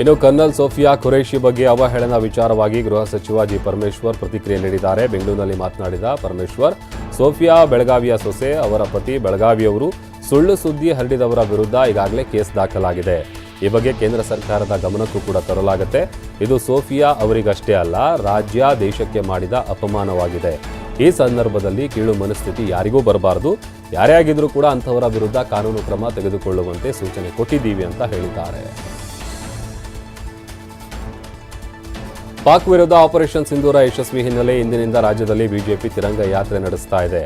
ಇನ್ನು ಕರ್ನಲ್ ಸೋಫಿಯಾ ಖುರೇಶಿ ಬಗ್ಗೆ ಅವಹೇಳನ ವಿಚಾರವಾಗಿ ಗೃಹ ಸಚಿವ ಜಿ ಪರಮೇಶ್ವರ್ ಪ್ರತಿಕ್ರಿಯೆ ನೀಡಿದ್ದಾರೆ. ಬೆಂಗಳೂರಿನಲ್ಲಿ ಮಾತನಾಡಿದ ಪರಮೇಶ್ವರ್, ಸೋಫಿಯಾ ಬೆಳಗಾವಿಯ ಸೊಸೆ, ಅವರ ಪತಿ ಬೆಳಗಾವಿಯವರು ಸುಳ್ಳು ಸುದ್ದಿ ಹರಡಿದವರ ವಿರುದ್ಧ ಈಗಾಗಲೇ ಕೇಸ್ ದಾಖಲಾಗಿದೆ. ಈ ಬಗ್ಗೆ ಕೇಂದ್ರ ಸರ್ಕಾರದ ಗಮನಕ್ಕೂ ಕೂಡ ತರಲಾಗುತ್ತೆ. ಇದು ಸೋಫಿಯಾ ಅವರಿಗಷ್ಟೇ ಅಲ್ಲ, ರಾಜ್ಯ ದೇಶಕ್ಕೆ ಮಾಡಿದ ಅಪಮಾನವಾಗಿದೆ. ಈ ಸಂದರ್ಭದಲ್ಲಿ ಕೀಳು ಮನಸ್ಥಿತಿ ಯಾರಿಗೂ ಬರಬಾರದು. ಯಾರೇ ಆಗಿದ್ರೂ ಕೂಡ ಅಂಥವರ ವಿರುದ್ಧ ಕಾನೂನು ಕ್ರಮ ತೆಗೆದುಕೊಳ್ಳುವಂತೆ ಸೂಚನೆ ಕೊಟ್ಟಿದ್ದೀವಿ ಅಂತ ಹೇಳಿದ್ದಾರೆ. ಪಾಕ್ ವಿರುದ್ಧ ಆಪರೇಷನ್ ಸಿಂಧೂರ ಯಶಸ್ವಿ ಹಿನ್ನೆಲೆ ಇಂದಿನಿಂದ ರಾಜ್ಯದಲ್ಲಿ ಬಿಜೆಪಿ ತಿರಂಗ ಯಾತ್ರೆ ನಡೆಸ್ತಾ ಇದೆ.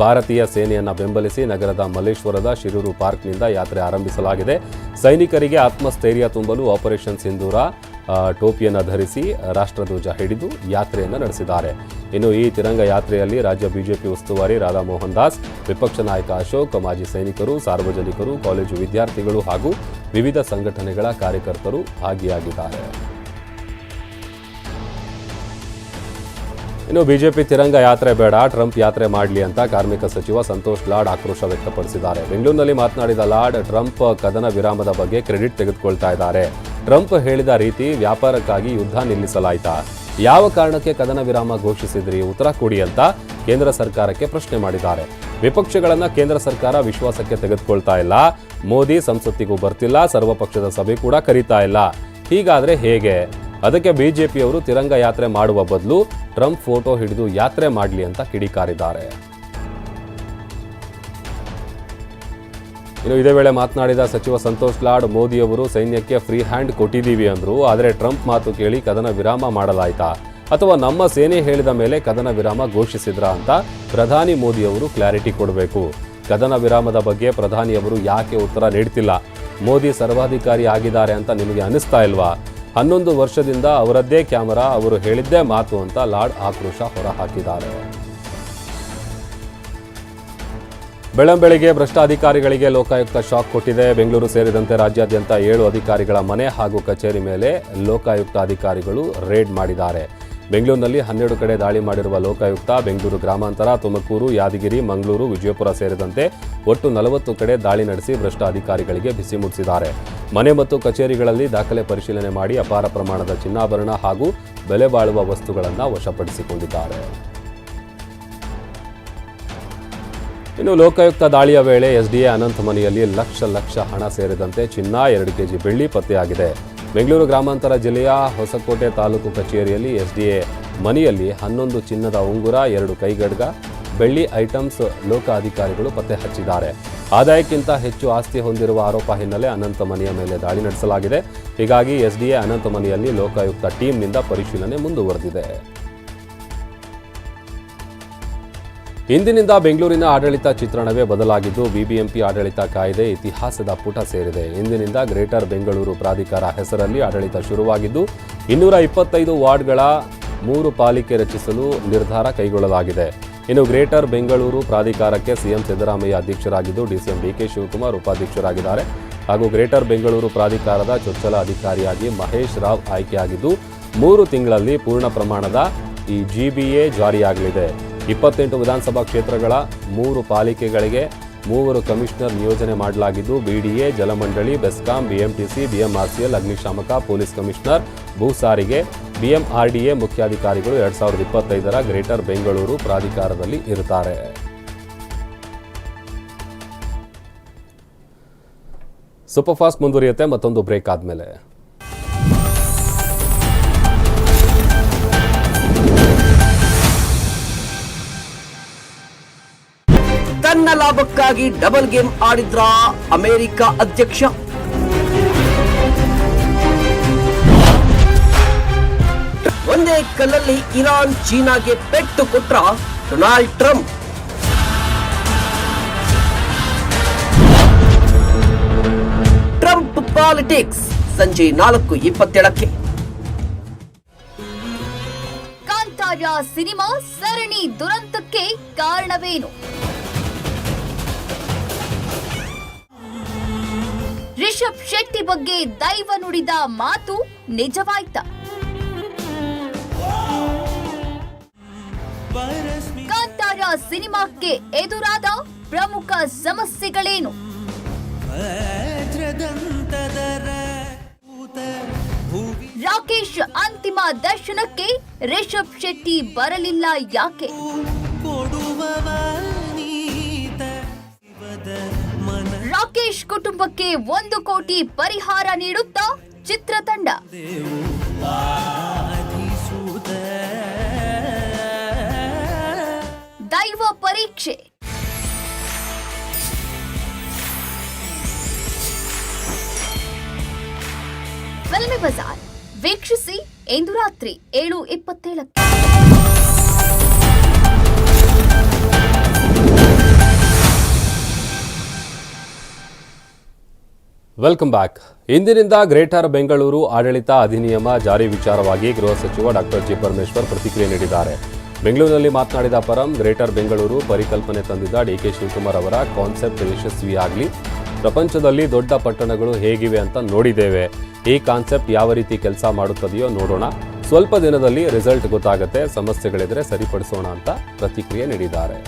ಭಾರತೀಯ ಸೇನೆಯನ್ನು ಬೆಂಬಲಿಸಿ ನಗರದ ಮಲ್ಲೇಶ್ವರದ ಶಿರೂರು ಪಾರ್ಕ್ನಿಂದ ಯಾತ್ರೆ ಆರಂಭಿಸಲಾಗಿದೆ. ಸೈನಿಕರಿಗೆ ಆತ್ಮಸ್ಥೈರ್ಯ ತುಂಬಲು ಆಪರೇಷನ್ ಸಿಂಧೂರ ಟೋಪಿಯನ್ನು ಧರಿಸಿ ರಾಷ್ಟ್ರಧ್ವಜ ಹಿಡಿದು ಯಾತ್ರೆಯನ್ನು ನಡೆಸಿದ್ದಾರೆ. ಇನ್ನು ಈ ತಿರಂಗ ಯಾತ್ರೆಯಲ್ಲಿ ರಾಜ್ಯ ಬಿಜೆಪಿ ಉಸ್ತುವಾರಿ ರಾಧಾಮೋಹನ್ ದಾಸ್, ವಿಪಕ್ಷ ನಾಯಕ ಅಶೋಕ್, ಮಾಜಿ ಸೈನಿಕರು, ಸಾರ್ವಜನಿಕರು, ಕಾಲೇಜು ವಿದ್ಯಾರ್ಥಿಗಳು ಹಾಗೂ ವಿವಿಧ ಸಂಘಟನೆಗಳ ಕಾರ್ಯಕರ್ತರು ಭಾಗಿಯಾಗಿದ್ದಾರೆ. ಇನ್ನು ಬಿಜೆಪಿ ತಿರಂಗ ಯಾತ್ರೆ ಬೇಡ, ಟ್ರಂಪ್ ಯಾತ್ರೆ ಮಾಡಲಿ ಅಂತ ಕಾರ್ಮಿಕ ಸಚಿವ ಸಂತೋಷ್ ಲಾಡ್ ಆಕ್ರೋಶ ವ್ಯಕ್ತಪಡಿಸಿದ್ದಾರೆ. ಬೆಂಗಳೂರಿನಲ್ಲಿ ಮಾತನಾಡಿದ ಲಾಡ್, ಟ್ರಂಪ್ ಕದನ ವಿರಾಮದ ಬಗ್ಗೆ ಕ್ರೆಡಿಟ್ ತೆಗೆದುಕೊಳ್ತಾ ಇದ್ದಾರೆ. ಟ್ರಂಪ್ ಹೇಳಿದ ರೀತಿ ವ್ಯಾಪಾರಕ್ಕಾಗಿ ಯುದ್ಧ ನಿಲ್ಲಿಸಲಾಯಿತಾ? ಯಾವ ಕಾರಣಕ್ಕೆ ಕದನ ವಿರಾಮ ಘೋಷಿಸಿದ್ರಿ? ಉತ್ತರ ಕೊಡಿ ಅಂತ ಕೇಂದ್ರ ಸರ್ಕಾರಕ್ಕೆ ಪ್ರಶ್ನೆ ಮಾಡಿದ್ದಾರೆ. ವಿಪಕ್ಷಗಳನ್ನು ಕೇಂದ್ರ ಸರ್ಕಾರ ವಿಶ್ವಾಸಕ್ಕೆ ತೆಗೆದುಕೊಳ್ತಾ ಇಲ್ಲ. ಮೋದಿ ಸಂಸತ್ತಿಗೂ ಬರ್ತಿಲ್ಲ, ಸರ್ವಪಕ್ಷದ ಸಭೆ ಕೂಡ ಕರೀತಾ ಇಲ್ಲ. ಹೀಗಾದರೆ ಹೇಗೆ? ಅದಕ್ಕೆ ಬಿಜೆಪಿಯವರು ತಿರಂಗ ಯಾತ್ರೆ ಮಾಡುವ ಬದಲು ಟ್ರಂಪ್ ಫೋಟೋ ಹಿಡಿದು ಯಾತ್ರೆ ಮಾಡಲಿ ಅಂತ ಕಿಡಿಕಾರಿದ್ದಾರೆ. ಇನ್ನು ಇದೇ ವೇಳೆ ಮಾತನಾಡಿದ ಸಚಿವ ಸಂತೋಷ್ ಲಾಡ್, ಮೋದಿಯವರು ಸೈನ್ಯಕ್ಕೆ ಫ್ರೀ ಹ್ಯಾಂಡ್ ಕೊಟ್ಟಿದ್ದೀವಿ ಅಂದರು, ಆದರೆ ಟ್ರಂಪ್ ಮಾತು ಕೇಳಿ ಕದನ ವಿರಾಮ ಮಾಡಲಾಯಿತಾ? ಅಥವಾ ನಮ್ಮ ಸೇನೆ ಹೇಳಿದ ಮೇಲೆ ಕದನ ವಿರಾಮ ಘೋಷಿಸಿದ್ರ ಅಂತ ಪ್ರಧಾನಿ ಮೋದಿಯವರು ಕ್ಲಾರಿಟಿ ಕೊಡಬೇಕು. ಕದನ ವಿರಾಮದ ಬಗ್ಗೆ ಪ್ರಧಾನಿಯವರು ಯಾಕೆ ಉತ್ತರ ನೀಡ್ತಿಲ್ಲ? ಮೋದಿ ಸರ್ವಾಧಿಕಾರಿ ಆಗಿದ್ದಾರೆ ಅಂತ ನಿಮಗೆ ಅನಿಸ್ತಾ ಇಲ್ವಾ? ಹನ್ನೊಂದು ವರ್ಷದಿಂದ ಅವರದ್ದೇ ಕ್ಯಾಮರಾ, ಅವರು ಹೇಳಿದ್ದೇ ಮಾತು ಅಂತ ಲಾರ್ಡ್ ಆಕ್ರೋಶ ಹೊರಹಾಕಿದ್ದಾರೆ. ಬೆಳಂಬೆಳಿಗ್ಗೆ ಭ್ರಷ್ಟಾಧಿಕಾರಿಗಳಿಗೆ ಲೋಕಾಯುಕ್ತ ಶಾಕ್ ಕೊಟ್ಟಿದೆ. ಬೆಂಗಳೂರು ಸೇರಿದಂತೆ ರಾಜ್ಯಾದ್ಯಂತ ಏಳು ಅಧಿಕಾರಿಗಳ ಮನೆ ಹಾಗೂ ಕಚೇರಿ ಮೇಲೆ ಲೋಕಾಯುಕ್ತ ಅಧಿಕಾರಿಗಳು ರೇಡ್ ಮಾಡಿದ್ದಾರೆ. ಬೆಂಗಳೂರಿನಲ್ಲಿ ಹನ್ನೆರಡು ಕಡೆ ದಾಳಿ ಮಾಡಿರುವ ಲೋಕಾಯುಕ್ತ ಬೆಂಗಳೂರು ಗ್ರಾಮಾಂತರ, ತುಮಕೂರು, ಯಾದಗಿರಿ, ಮಂಗಳೂರು, ವಿಜಯಪುರ ಸೇರಿದಂತೆ ಒಟ್ಟು ನಲವತ್ತು ಕಡೆ ದಾಳಿ ನಡೆಸಿ ಭ್ರಷ್ಟ ಅಧಿಕಾರಿಗಳಿಗೆ ಬಿಸಿ ಮುಟ್ಟಿಸಿದ್ದಾರೆ. ಮನೆ ಮತ್ತು ಕಚೇರಿಗಳಲ್ಲಿ ದಾಖಲೆ ಪರಿಶೀಲನೆ ಮಾಡಿ ಅಪಾರ ಪ್ರಮಾಣದ ಚಿನ್ನಾಭರಣ ಹಾಗೂ ಬೆಲೆ ಬಾಳುವ ವಸ್ತುಗಳನ್ನು ವಶಪಡಿಸಿಕೊಂಡಿದ್ದಾರೆ. ಇನ್ನು ಲೋಕಾಯುಕ್ತ ದಾಳಿಯ ವೇಳೆ ಎಸ್ಡಿಎ ಅನಂತ ಮನೆಯಲ್ಲಿ ಲಕ್ಷ ಲಕ್ಷ ಹಣ ಸೇರಿದಂತೆ ಚಿನ್ನ, ಎರಡು ಕೆಜಿ ಬೆಳ್ಳಿ ಪತ್ತೆಯಾಗಿದೆ. ಬೆಂಗಳೂರು ಗ್ರಾಮಾಂತರ ಜಿಲ್ಲೆಯ ಹೊಸಕೋಟೆ ತಾಲೂಕು ಕಚೇರಿಯಲ್ಲಿ ಎಸ್ಡಿಎ ಮನೆಯಲ್ಲಿ ಹನ್ನೊಂದು ಚಿನ್ನದ ಉಂಗುರ, ಎರಡು ಕೈಗಡ್ಗ, ಬೆಳ್ಳಿ ಐಟಮ್ಸ್ ಲೋಕ ಅಧಿಕಾರಿಗಳು ಪತ್ತೆ ಹಚ್ಚಿದ್ದಾರೆ. ಆದಾಯಕ್ಕಿಂತ ಹೆಚ್ಚು ಆಸ್ತಿ ಹೊಂದಿರುವ ಆರೋಪ ಹಿನ್ನೆಲೆ ಅನಂತ ಮನೆಯ ಮೇಲೆ ದಾಳಿ ನಡೆಸಲಾಗಿದೆ. ಹೀಗಾಗಿ ಎಸ್ಡಿಎ ಅನಂತ ಮನೆಯಲ್ಲಿ ಲೋಕಾಯುಕ್ತ ಟೀಮ್ನಿಂದ ಪರಿಶೀಲನೆ ಮುಂದುವರೆದಿದೆ. ಇಂದಿನಿಂದ ಬೆಂಗಳೂರಿನ ಆಡಳಿತ ಚಿತ್ರಣವೇ ಬದಲಾಗಿದ್ದು, ಬಿಬಿಎಂಪಿ ಆಡಳಿತ ಕಾಯ್ದೆ ಇತಿಹಾಸದ ಪುಟ ಸೇರಿದೆ. ಇಂದಿನಿಂದ ಗ್ರೇಟರ್ ಬೆಂಗಳೂರು ಪ್ರಾಧಿಕಾರ ಹೆಸರಲ್ಲಿ ಆಡಳಿತ ಶುರುವಾಗಿದ್ದು, ಇನ್ನೂರ ಇಪ್ಪತ್ತೈದು ವಾರ್ಡ್ಗಳ ಮೂರು ಪಾಲಿಕೆ ರಚಿಸಲು ನಿರ್ಧಾರ ಕೈಗೊಳ್ಳಲಾಗಿದೆ. ಇನ್ನು ಗ್ರೇಟರ್ ಬೆಂಗಳೂರು ಪ್ರಾಧಿಕಾರಕ್ಕೆ ಸಿಎಂ ಸಿದ್ದರಾಮಯ್ಯ ಅಧ್ಯಕ್ಷರಾಗಿದ್ದು, ಡಿಸಿಎಂ ಡಿಕೆ ಶಿವಕುಮಾರ್ ಉಪಾಧ್ಯಕ್ಷರಾಗಿದ್ದಾರೆ. ಹಾಗೂ ಗ್ರೇಟರ್ ಬೆಂಗಳೂರು ಪ್ರಾಧಿಕಾರದ ಚೊಚ್ಚಲ ಅಧಿಕಾರಿಯಾಗಿ ಮಹೇಶ್ ರಾವ್ ಆಯ್ಕೆಯಾಗಿದ್ದು, ಮೂರು ತಿಂಗಳಲ್ಲಿ ಪೂರ್ಣ ಪ್ರಮಾಣದ ಈ ಜಿಬಿಎ ಜಾರಿಯಾಗಲಿದೆ. ಇಪ್ಪತ್ತೆಂಟು ವಿಧಾನಸಭಾ ಕ್ಷೇತ್ರಗಳ ಮೂರು ಪಾಲಿಕೆಗಳಿಗೆ ಮೂವರು ಕಮಿಷನರ್ ನಿಯೋಜನೆ ಮಾಡಲಾಗಿದ್ದು, ಬಿಡಿಎ, ಜಲಮಂಡಳಿ, ಬೆಸ್ಕಾಂ, ಬಿಎಂಟಿಸಿ, ಬಿಎಂಆರ್ಸಿಎಲ್, ಅಗ್ನಿಶಾಮಕ, ಪೊಲೀಸ್ ಕಮಿಷನರ್ ಭೂ ಸಾರಿಗೆ ಬಿಎಂಆರ್ಡಿಎ ಮುಖ್ಯಾಧಿಕಾರಿಗಳು ಎರಡ್ ಸಾವಿರದ ಇಪ್ಪತ್ತೈದರ ಗ್ರೇಟರ್ ಬೆಂಗಳೂರು ಪ್ರಾಧಿಕಾರದಲ್ಲಿ ಇರುತ್ತಾರೆ. ಸೂಪರ್ಫಾಸ್ಟ್ ಮುಂದುವರಿಯುತ್ತೆ, ಮತ್ತೊಂದು ಬ್ರೇಕ್ ಆದಮೇಲೆ. ತನ್ನ ಲಾಭಕ್ಕಾಗಿ ಡಬಲ್ ಗೇಮ್ ಆಡಿದ್ರ ಅಮೆರಿಕ ಅಧ್ಯಕ್ಷ? ಒಂದೇ ಕಲ್ಲಲ್ಲಿ ಇರಾನ್ ಚೀನಾಗೆ ಪೆಟ್ಟು ಕೊಟ್ರ ಡೊನಾಲ್ಡ್ ಟ್ರಂಪ್. ಟ್ರಂಪ್ ಪಾಲಿಟಿಕ್ಸ್ ಸಂಜೆ ನಾಲ್ಕು ಇಪ್ಪತ್ತೇಳಕ್ಕೆ. ಕಾಂತಾರ ಸಿನಿಮಾ ಸರಣಿ ದುರಂತಕ್ಕೆ ಕಾರಣವೇನು? ರಿಷಬ್ ಶೆಟ್ಟಿ ಬಗ್ಗೆ ದೈವ ನುಡಿದ ಮಾತು ನಿಜವಾಯ್ತ. ಕಾಂತಾರ ಸಿನಿಮಾಕ್ಕೆ ಎದುರಾದ ಪ್ರಮುಖ ಸಮಸ್ಯೆಗಳೇನು? ರಾಕೇಶ್ ಅಂತಿಮ ದರ್ಶನಕ್ಕೆ ರಿಷಬ್ ಶೆಟ್ಟಿ ಬರಲಿಲ್ಲ ಯಾಕೆ? ರಾಕೇಶ್ ಕುಟುಂಬಕ್ಕೆ ಒಂದು ಕೋಟಿ ಪರಿಹಾರ ನೀಡುತ್ತಾ ಚಿತ್ರತಂಡ. ದೈವ ಪರೀಕ್ಷೆ. Filmy bazaar. ವೀಕ್ಷಿಸಿ ಇಂದು ರಾತ್ರಿ ಏಳು ಇಪ್ಪತ್ತೇಳಕ್ಕೆ. Welcome back. ಇಂದಿನಿಂದ ಗ್ರೇಟರ್ ಬೆಂಗಳೂರು ಆಡಳಿತ ಅಧಿನಿಯಮ ಜಾರಿ ವಿಚಾರವಾಗಿ ಗೃಹ ಸಚಿವ ಡಾಕ್ಟರ್ ಜಿ ಪರಮೇಶ್ವರ್ ಪ್ರತಿಕ್ರಿಯೆ ನೀಡಿದ್ದಾರೆ. ಬೆಂಗಳೂರಿನಲ್ಲಿ ಮಾತನಾಡಿದ ಪರಂ ಗ್ರೇಟರ್ ಬೆಂಗಳೂರು ಪರಿಕಲ್ಪನೆ ತಂದಿದ್ದ ಡಿ ಕೆ ಶಿವಕುಮಾರ್ ಅವರ ಕಾನ್ಸೆಪ್ಟ್ ಯಶಸ್ವಿಯಾಗಲಿ ಪ್ರಪಂಚದಲ್ಲಿ ದೊಡ್ಡ ಪಟ್ಟಣಗಳು ಹೇಗಿವೆ ಅಂತ ನೋಡಿದ್ದೇವೆ. ಈ ಕಾನ್ಸೆಪ್ಟ್ ಯಾವ ರೀತಿ ಕೆಲಸ ಮಾಡುತ್ತದೆಯೋ ನೋಡೋಣ. ಸ್ವಲ್ಪ ದಿನದಲ್ಲಿ ರಿಸಲ್ಟ್ ಗೊತ್ತಾಗುತ್ತೆ, ಸಮಸ್ಯೆಗಳಿದ್ರೆ ಸರಿಪಡಿಸೋಣ ಅಂತ ಪ್ರತಿಕ್ರಿಯೆ ನೀಡಿದ್ದಾರೆ.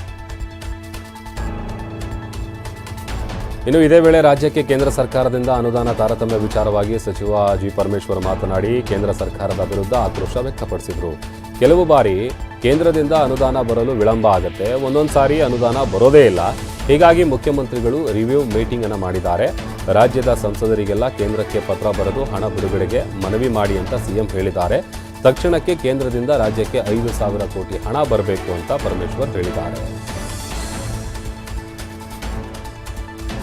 ಇನ್ನು ಇದೇ ವೇಳೆ ರಾಜ್ಯಕ್ಕೆ ಕೇಂದ್ರ ಸರ್ಕಾರದಿಂದ ಅನುದಾನ ತಾರತಮ್ಯ ವಿಚಾರವಾಗಿ ಸಚಿವ ಜಿ ಪರಮೇಶ್ವರ್ ಮಾತನಾಡಿ ಕೇಂದ್ರ ಸರ್ಕಾರದ ವಿರುದ್ಧ ಆಕ್ರೋಶ ವ್ಯಕ್ತಪಡಿಸಿದರು. ಕೆಲವು ಬಾರಿ ಕೇಂದ್ರದಿಂದ ಅನುದಾನ ಬರಲು ವಿಳಂಬ ಆಗುತ್ತೆ. ಒಂದೊಂದು ಸಾರಿ ಅನುದಾನ ಬರೋದೇ ಇಲ್ಲ. ಹೀಗಾಗಿ ಮುಖ್ಯಮಂತ್ರಿಗಳು ರಿವ್ಯೂ ಮೀಟಿಂಗ್ ಅನ್ನು ಮಾಡಿದ್ದಾರೆ. ರಾಜ್ಯದ ಸಂಸದರಿಗೆಲ್ಲ ಕೇಂದ್ರಕ್ಕೆ ಪತ್ರ ಬರೆದು ಹಣ ಬಿಡುಗಡೆಗೆ ಮನವಿ ಮಾಡಿ ಅಂತ ಸಿಎಂ ಹೇಳಿದ್ದಾರೆ. ತಕ್ಷಣಕ್ಕೆ ಕೇಂದ್ರದಿಂದ ರಾಜ್ಯಕ್ಕೆ ಐದು ಸಾವಿರ ಕೋಟಿ ಹಣ ಬರಬೇಕು ಅಂತ ಪರಮೇಶ್ವರ್ ಹೇಳಿದ್ದಾರೆ.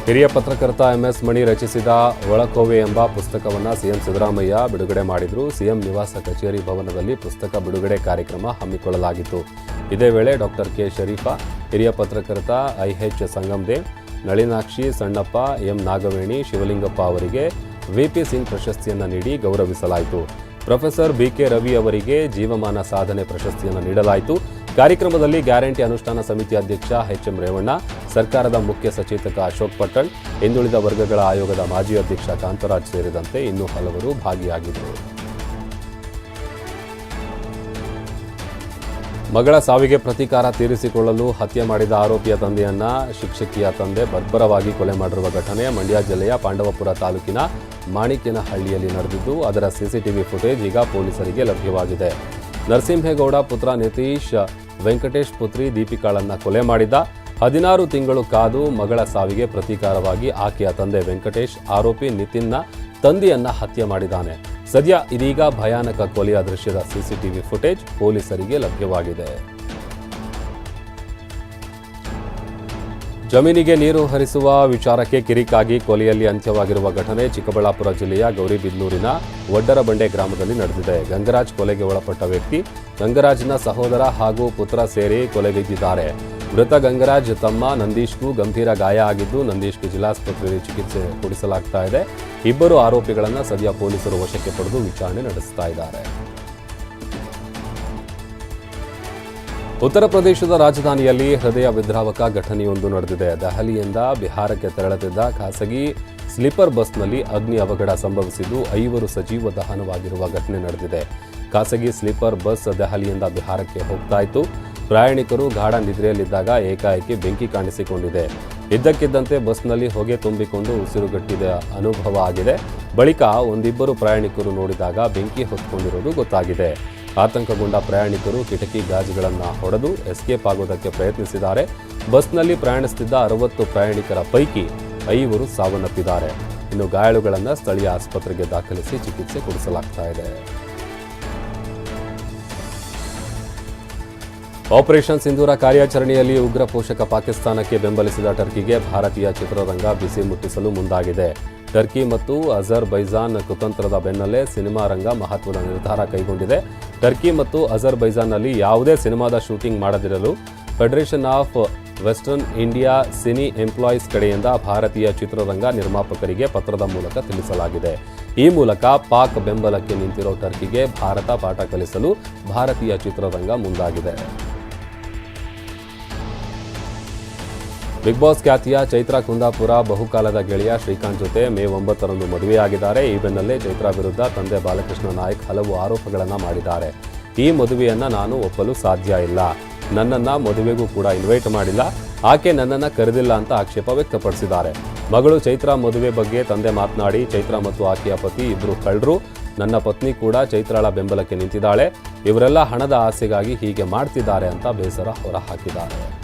ಹಿರಿಯ ಪತ್ರಕರ್ತ ಎಂಎಸ್ ಮಣಿ ರಚಿಸಿದ ಒಳಕೋವೆ ಎಂಬ ಪುಸ್ತಕವನ್ನು ಸಿಎಂ ಸಿದ್ದರಾಮಯ್ಯ ಬಿಡುಗಡೆ ಮಾಡಿದರು. ಸಿಎಂ ನಿವಾಸ ಕಚೇರಿ ಭವನದಲ್ಲಿ ಪುಸ್ತಕ ಬಿಡುಗಡೆ ಕಾರ್ಯಕ್ರಮ ಹಮ್ಮಿಕೊಳ್ಳಲಾಗಿತ್ತು. ಇದೇ ವೇಳೆ ಡಾಕ್ಟರ್ ಕೆ ಶರೀಫಾ, ಹಿರಿಯ ಪತ್ರಕರ್ತ I H Sangamdev Nalinakshi Sannappa, M Nagaveni, Shivalingappa ಅವರಿಗೆ ವಿಪಿ ಸಿಂಗ್ ಪ್ರಶಸ್ತಿಯನ್ನು ನೀಡಿ ಗೌರವಿಸಲಾಯಿತು. ಪ್ರೊಫೆಸರ್ ಬಿಕೆ ರವಿ ಅವರಿಗೆ ಜೀವಮಾನ ಸಾಧನೆ ಪ್ರಶಸ್ತಿಯನ್ನು ನೀಡಲಾಯಿತು. ಕಾರ್ಯಕ್ರಮದಲ್ಲಿ ಗ್ಯಾರಂಟಿ ಅನುಷ್ಠಾನ ಸಮಿತಿ ಅಧ್ಯಕ್ಷ ಎಚ್ ಎಂ ರೇವಣ್ಣ, ಸರ್ಕಾರದ ಮುಖ್ಯ ಸಚೇತಕ ಅಶೋಕ್ ಪಟ್ಟಣ್, ಹಿಂದುಳಿದ ವರ್ಗಗಳ ಆಯೋಗದ ಮಾಜಿ ಅಧ್ಯಕ್ಷ ಕಾಂತರಾಜ್ ಸೇರಿದಂತೆ ಇನ್ನೂ ಹಲವರು ಭಾಗಿಯಾಗಿದ್ದರು. ಮಗಳ ಸಾವಿಗೆ ಪ್ರತೀಕಾರ ತೀರಿಸಿಕೊಳ್ಳಲು ಹತ್ಯೆ ಮಾಡಿದ ಆರೋಪಿಯ ತಂದೆಯನ್ನ ಶಿಕ್ಷಕಿಯ ತಂದೆ ಬರ್ಬರವಾಗಿ ಕೊಲೆ ಮಾಡಿರುವ ಘಟನೆ ಮಂಡ್ಯ ಜಿಲ್ಲೆಯ ಪಾಂಡವಪುರ ತಾಲೂಕಿನ ಮಾಣಿಕ್ಯನಹಳ್ಳಿಯಲ್ಲಿ ನಡೆದಿದ್ದು, ಅದರ ಸಿಸಿಟಿವಿ ಫುಟೇಜ್ ಈಗ ಪೊಲೀಸರಿಗೆ ಲಭ್ಯವಾಗಿದೆ. ನರಸಿಂಹೇಗೌಡ ಪುತ್ರ ನಿತೀಶ್ ವೆಂಕಟೇಶ್ ಪುತ್ರಿ ದೀಪಿಕಾಳನ್ನ ಕೊಲೆ ಮಾಡಿದ್ದ. ಹದಿನಾರು ತಿಂಗಳು ಕಾದು ಮಗಳ ಸಾವಿಗೆ ಪ್ರತೀಕಾರವಾಗಿ ಆಕೆಯ ತಂದೆ ವೆಂಕಟೇಶ್ ಆರೋಪಿ ನಿತಿನ್ನ ತಂದೆಯನ್ನ ಹತ್ಯೆ ಮಾಡಿದ್ದಾನೆ. ಸದ್ಯ ಇದೀಗ ಭಯಾನಕ ಕೊಲೆಯ ದೃಶ್ಯದ ಸಿಸಿಟಿವಿ ಫುಟೇಜ್ ಪೊಲೀಸರಿಗೆ ಲಭ್ಯವಾಗಿದೆ. ಜಮೀನಿಗೆ ನೀರು ಹರಿಸುವ ವಿಚಾರಕ್ಕೆ ಕಿರಿಕಾಗಿ ಕೊಲೆಯಲ್ಲಿ ಅಂತ್ಯವಾಗಿರುವ ಘಟನೆ ಚಿಕ್ಕಬಳ್ಳಾಪುರ ಜಿಲ್ಲೆಯ ಗೌರಿಬಿದನೂರಿನ ಒಡ್ಡರಬಂಡೆ ಗ್ರಾಮದಲ್ಲಿ ನಡೆದಿದೆ. ಗಂಗರಾಜ್ ಕೊಲೆಗೆ ಒಳಪಟ್ಟ ವ್ಯಕ್ತಿ ಗಂಗರಾಜ್ನ ಸಹೋದರ ಹಾಗೂ ಪುತ್ರ ಸೇರಿ ಕೊಲೆಗೈದಿದ್ದಾರೆ ಮೃತ ಗಂಗರಾಜ್ ತಮ್ಮ ನಂದೀಶ್ಗೂ ಗಂಭೀರ ಗಾಯ ಆಗಿದ್ದು, ನಂದೀಶ್ಗೆ ಜಿಲ್ಲಾಸ್ಪತ್ರೆಯಲ್ಲಿ ಚಿಕಿತ್ಸೆ ಕೊಡಿಸಲಾಗ್ತಾ ಇಬ್ಬರು ಆರೋಪಿಗಳನ್ನು ಸದ್ಯ ಪೊಲೀಸರು ವಶಕ್ಕೆ ಪಡೆದು ವಿಚಾರಣೆ ನಡೆಸ್ತಾ ಇದ್ದಾರೆ. ಉತ್ತರ ಪ್ರದೇಶದ ರಾಜಧಾನಿಯಲ್ಲಿ ಹೃದಯ ವಿದ್ರಾವಕ ಘಟನೆಯೊಂದು ನಡೆದಿದೆ. ದೆಹಲಿಯಿಂದ ಬಿಹಾರಕ್ಕೆ ತೆರಳುತ್ತಿದ್ದ ಖಾಸಗಿ ಸ್ಲೀಪರ್ ಬಸ್ನಲ್ಲಿ ಅಗ್ನಿ ಅವಘಡ ಸಂಭವಿಸಿದ್ದು ಐವರು ಸಜೀವ ದಹನವಾಗಿರುವ ಘಟನೆ ನಡೆದಿದೆ. ಖಾಸಗಿ ಸ್ಲೀಪರ್ ಬಸ್ ದೆಹಲಿಯಿಂದ ಬಿಹಾರಕ್ಕೆ ಹೋಗ್ತಾ ಇತ್ತು ಪ್ರಯಾಣಿಕರು ಗಾಢ ನಿದ್ರೆಯಲ್ಲಿದ್ದಾಗ ಏಕಾಏಕಿ ಬೆಂಕಿ ಕಾಣಿಸಿಕೊಂಡಿದೆ. ಇದ್ದಕ್ಕಿದ್ದಂತೆ ಬಸ್ನಲ್ಲಿ ಹೊಗೆ ತುಂಬಿಕೊಂಡು ಉಸಿರುಗಟ್ಟಿದ ಅನುಭವ ಆಗಿದೆ. ಬಳಿಕ ಒಂದಿಬ್ಬರು ಪ್ರಯಾಣಿಕರು ನೋಡಿದಾಗ ಬೆಂಕಿ ಹೊತ್ಕೊಂಡಿರೋದು ಗೊತ್ತಾಗಿದೆ. ಆತಂಕಗೊಂಡ ಪ್ರಯಾಣಿಕರು ಕಿಟಕಿ ಗಾಜುಗಳನ್ನು ಹೊಡೆದು ಎಸ್ಕೇಪ್ ಆಗೋದಕ್ಕೆ ಪ್ರಯತ್ನಿಸಿದ್ದಾರೆ. ಬಸ್ನಲ್ಲಿ ಪ್ರಯಾಣಿಸುತ್ತಿದ್ದ ಅರವತ್ತು ಪ್ರಯಾಣಿಕರ ಪೈಕಿ ಐವರು ಸಾವನ್ನಪ್ಪಿದ್ದಾರೆ. ಇನ್ನು ಗಾಯಾಳುಗಳನ್ನು ಸ್ಥಳೀಯ ಆಸ್ಪತ್ರೆಗೆ ದಾಖಲಿಸಿ ಚಿಕಿತ್ಸೆ ಕೊಡಿಸಲಾಗ್ತಾ ಇದೆ. ಆಪರೇಷನ್ ಸಿಂಧೂರ ಕಾರ್ಯಾಚರಣೆಯಲ್ಲಿ ಉಗ್ರ ಪೋಷಕ ಪಾಕಿಸ್ತಾನಕ್ಕೆ ಬೆಂಬಲಿಸಿದ ಟರ್ಕಿಗೆ ಭಾರತೀಯ ಚಿತ್ರರಂಗ ಬಿಸಿ ಮುಟ್ಟಿಸಲು ಮುಂದಾಗಿದೆ. ಟರ್ಕಿ ಮತ್ತು ಅಜರ್ ಬೈಜಾನ್ ಕುತಂತ್ರದ ಬೆನ್ನಲ್ಲೇ ಸಿನಿಮಾ ರಂಗ ಮಹತ್ವದ ನಿರ್ಧಾರ ಕೈಗೊಂಡಿದೆ. ಟರ್ಕಿ ಮತ್ತು ಅಜರ್ ಬೈಜಾನ್ನಲ್ಲಿ ಯಾವುದೇ ಸಿನಿಮಾದ ಶೂಟಿಂಗ್ ಮಾಡದಿರಲು federation of western India cine employees ಕಡೆಯಿಂದ ಭಾರತೀಯ ಚಿತ್ರರಂಗ ನಿರ್ಮಾಪಕರಿಗೆ ಪತ್ರದ ಮೂಲಕ ತಿಳಿಸಲಾಗಿದೆ. ಈ ಮೂಲಕ ಪಾಕ್ ಬೆಂಬಲಕ್ಕೆ ನಿಂತಿರೋ ಟರ್ಕಿಗೆ ಭಾರತ ಪಾಠ ಕಲಿಸಲು ಭಾರತೀಯ ಚಿತ್ರರಂಗ ಮುಂದಾಗಿದೆ. ಬಿಗ್ ಬಾಸ್ ಖ್ಯಾತಿಯ ಚೈತ್ರಾ ಕುಂದಾಪುರ ಬಹುಕಾಲದ ಗೆಳೆಯ ಶ್ರೀಕಾಂತ್ ಜೊತೆ ಮೇ ಒಂಬತ್ತರಂದು ಮದುವೆಯಾಗಿದ್ದಾರೆ. ಈ ಬೆನ್ನಲ್ಲೇ ಚೈತ್ರಾ ವಿರುದ್ಧ ತಂದೆ ಬಾಲಕೃಷ್ಣ ನಾಯಕ್ ಹಲವು ಆರೋಪಗಳನ್ನು ಮಾಡಿದ್ದಾರೆ. ಈ ಮದುವೆಯನ್ನು ನಾನು ಒಪ್ಪಲು ಸಾಧ್ಯ ಇಲ್ಲ. ನನ್ನನ್ನು ಮದುವೆಗೂ ಕೂಡ ಇನ್ವೈಟ್ ಮಾಡಿಲ್ಲ. ಆಕೆ ನನ್ನನ್ನು ಕರೆದಿಲ್ಲ ಅಂತ ಆಕ್ಷೇಪ ವ್ಯಕ್ತಪಡಿಸಿದ್ದಾರೆ. ಮಗಳು ಚೈತ್ರಾ ಮದುವೆ ಬಗ್ಗೆ ತಂದೆ ಮಾತನಾಡಿ, ಚೈತ್ರಾ ಮತ್ತು ಆಕೆಯ ಪತಿ ಇಬ್ಬರು ಕಳ್ಳರು. ನನ್ನ ಪತ್ನಿ ಕೂಡ ಚೈತ್ರಾಳ ಬೆಂಬಲಕ್ಕೆ ನಿಂತಿದ್ದಾಳೆ. ಇವರೆಲ್ಲ ಹಣದ ಆಸೆಗಾಗಿ ಹೀಗೆ ಮಾಡ್ತಿದ್ದಾರೆ ಅಂತ ಬೇಸರ ಹೊರಹಾಕಿದ್ದಾರೆ.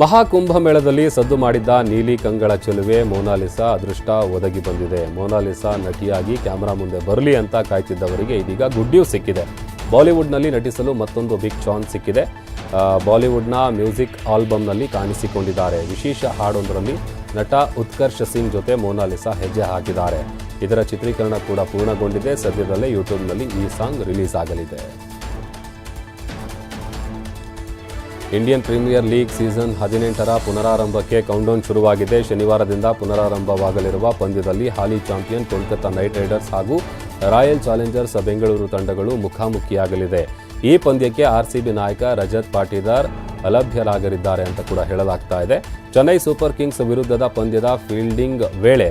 ಮಹಾಕುಂಭಮೇಳದಲ್ಲಿ ಸದ್ದು ಮಾಡಿದ್ದ ನೀಲಿ ಕಂಗಳ ಚೆಲುವೆ ಮೋನಾಲಿಸಾ ಅದೃಷ್ಟ ಒದಗಿ ಬಂದಿದೆ. ಮೋನಾಲಿಸಾ ನಟಿಯಾಗಿ ಕ್ಯಾಮರಾ ಮುಂದೆ ಬರಲಿ ಅಂತ ಕಾಯ್ತಿದ್ದವರಿಗೆ ಇದೀಗ ಗುಡ್ ನ್ಯೂಸ್ ಸಿಕ್ಕಿದೆ. ಬಾಲಿವುಡ್ನಲ್ಲಿ ನಟಿಸಲು ಮತ್ತೊಂದು ಬಿಗ್ ಚಾನ್ಸ್ ಸಿಕ್ಕಿದೆ. ಬಾಲಿವುಡ್ನ ಮ್ಯೂಸಿಕ್ ಆಲ್ಬಮ್ನಲ್ಲಿ ಕಾಣಿಸಿಕೊಂಡಿದ್ದಾರೆ. ವಿಶೇಷ ಹಾಡೊಂದರಲ್ಲಿ ನಟ ಉತ್ಕರ್ಷ್ ಸಿಂಗ್ ಜೊತೆ ಮೋನಾಲಿಸಾ ಹೆಜ್ಜೆ ಹಾಕಿದ್ದಾರೆ. ಇದರ ಚಿತ್ರೀಕರಣ ಕೂಡ ಪೂರ್ಣಗೊಂಡಿದೆ. ಸದ್ಯದಲ್ಲೇ ಯೂಟ್ಯೂಬ್ನಲ್ಲಿ ಈ ಸಾಂಗ್ ರಿಲೀಸ್ ಆಗಲಿದೆ. ಇಂಡಿಯನ್ ಪ್ರೀಮಿಯರ್ ಲೀಗ್ ಸೀಸನ್ ಹದಿನೆಂಟರ ಪುನರಾರಂಭಕ್ಕೆ ಕೌಂಟೌನ್ ಶುರುವಾಗಿದೆ. ಶನಿವಾರದಿಂದ ಪುನರಾರಂಭವಾಗಲಿರುವ ಪಂದ್ಯದಲ್ಲಿ ಹಾಲಿ ಚಾಂಪಿಯನ್ ಕೋಲ್ಕತ್ತಾ ನೈಟ್ ರೈಡರ್ಸ್ ಹಾಗೂ ರಾಯಲ್ ಚಾಲೆಂಜರ್ಸ್ ಬೆಂಗಳೂರು ತಂಡಗಳು ಮುಖಾಮುಖಿಯಾಗಲಿದೆ. ಈ ಪಂದ್ಯಕ್ಕೆ ಆರ್ಸಿಬಿ ನಾಯಕ ರಜತ್ ಪಾಟೀದಾರ್ ಅಲಭ್ಯರಾಗಲಿದ್ದಾರೆ ಅಂತ ಕೂಡ ಹೇಳಲಾಗ್ತಾ ಇದೆ. ಚೆನ್ನೈ ಸೂಪರ್ ಕಿಂಗ್ಸ್ ವಿರುದ್ಧದ ಪಂದ್ಯದ ಫೀಲ್ಡಿಂಗ್ ವೇಳೆ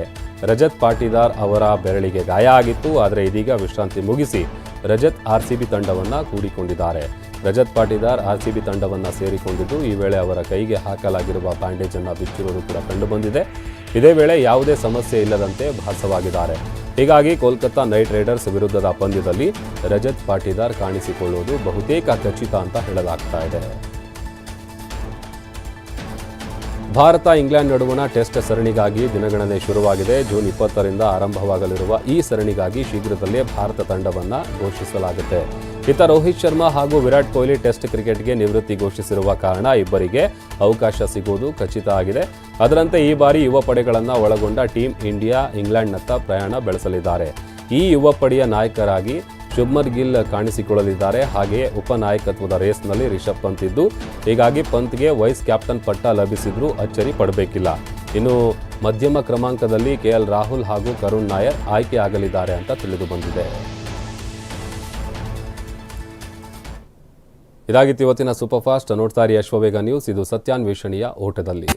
ರಜತ್ ಪಾಟೀದಾರ್ ಅವರ ಬೆರಳಿಗೆ ಗಾಯ ಆಗಿತ್ತು. ಆದರೆ ಇದೀಗ ವಿಶ್ರಾಂತಿ ಮುಗಿಸಿ ರಜತ್ ಆರ್ಸಿಬಿ ತಂಡವನ್ನು ಕೂಡಿಕೊಂಡಿದ್ದಾರೆ. ರಜತ್ ಪಾಟೀದಾರ್ ಆರ್ಸಿಬಿ ತಂಡವನ್ನು ಸೇರಿಕೊಂಡಿದ್ದು, ಈ ವೇಳೆ ಅವರ ಕೈಗೆ ಹಾಕಲಾಗಿರುವ ಬ್ಯಾಂಡೇಜ್ ಅನ್ನು ಬಿಚ್ಚಿರುವುದು ಕೂಡ ಕಂಡುಬಂದಿದೆ. ಇದೇ ವೇಳೆ ಯಾವುದೇ ಸಮಸ್ಯೆ ಇಲ್ಲದಂತೆ ಭಾಸವಾಗಿದ್ದಾರೆ. ಹೀಗಾಗಿ ಕೋಲ್ಕತ್ತಾ ನೈಟ್ ರೈಡರ್ಸ್ ವಿರುದ್ಧದ ಪಂದ್ಯದಲ್ಲಿ ರಜತ್ ಪಾಟೀದಾರ್ ಕಾಣಿಸಿಕೊಳ್ಳುವುದು ಬಹುತೇಕ ಖಚಿತ ಅಂತ ಹೇಳಲಾಗ್ತಾ ಇದೆ. ಭಾರತ, ಇಂಗ್ಲೆಂಡ್ ನಡುವಣ ಟೆಸ್ಟ್ ಸರಣಿಗಾಗಿ ದಿನಗಣನೆ ಶುರುವಾಗಿದೆ. ಜೂನ್ ಇಪ್ಪತ್ತರಿಂದ ಆರಂಭವಾಗಲಿರುವ ಈ ಸರಣಿಗಾಗಿ ಶೀಘ್ರದಲ್ಲೇ ಭಾರತ ತಂಡವನ್ನು ಘೋಷಿಸಲಾಗುತ್ತೆ. ಇತ್ತ ರೋಹಿತ್ ಶರ್ಮಾ ಹಾಗೂ ವಿರಾಟ್ ಕೊಹ್ಲಿ ಟೆಸ್ಟ್ ಕ್ರಿಕೆಟ್ಗೆ ನಿವೃತ್ತಿ ಘೋಷಿಸಿರುವ ಕಾರಣ ಇಬ್ಬರಿಗೆ ಅವಕಾಶ ಸಿಗುವುದು ಖಚಿತ ಆಗಿದೆ. ಅದರಂತೆ ಈ ಬಾರಿ ಯುವ ಪಡೆಗಳನ್ನು ಒಳಗೊಂಡ ಟೀಂ ಇಂಡಿಯಾ, ಇಂಗ್ಲೆಂಡ್ನತ್ತ ಪ್ರಯಾಣ ಬೆಳೆಸಲಿದ್ದಾರೆ. ಈ ಯುವ ಪಡೆಯ ನಾಯಕರಾಗಿ ಶುಭ್ಮನ್ ಗಿಲ್ ಕಾಣಿಸಿಕೊಳ್ಳಲಿದ್ದಾರೆ. ಹಾಗೆಯೇ ಉಪನಾಯಕತ್ವದ ರೇಸ್ನಲ್ಲಿ ರಿಷಬ್ ಪಂತ್ ಇದ್ದು, ಹೀಗಾಗಿ ಪಂತ್ಗೆ ವೈಸ್ ಕ್ಯಾಪ್ಟನ್ ಪಟ್ಟ ಲಭಿಸಿದ್ರು ಅಚ್ಚರಿ ಪಡಬೇಕಿಲ್ಲ. ಇನ್ನು ಮಧ್ಯಮ ಕ್ರಮಾಂಕದಲ್ಲಿ ಕೆಎಲ್ ರಾಹುಲ್ ಹಾಗೂ ಕರುಣ್ ನಾಯರ್ ಆಯ್ಕೆ ಆಗಲಿದ್ದಾರೆ ಅಂತ ತಿಳಿದು ಬಂದಿದೆ. ಇದಾಗಿತ್ತು ಇವತ್ತಿನ ಸೂಪರ್ ಫಾಸ್ಟ್ ನೋಡ್ತಾ ಇರಿ ಅಶ್ವವೇಗ ನ್ಯೂಸ್. ಇದು ಸತ್ಯಾನ್ವೇಷಣೆಯ ಓಟದಲ್ಲಿ.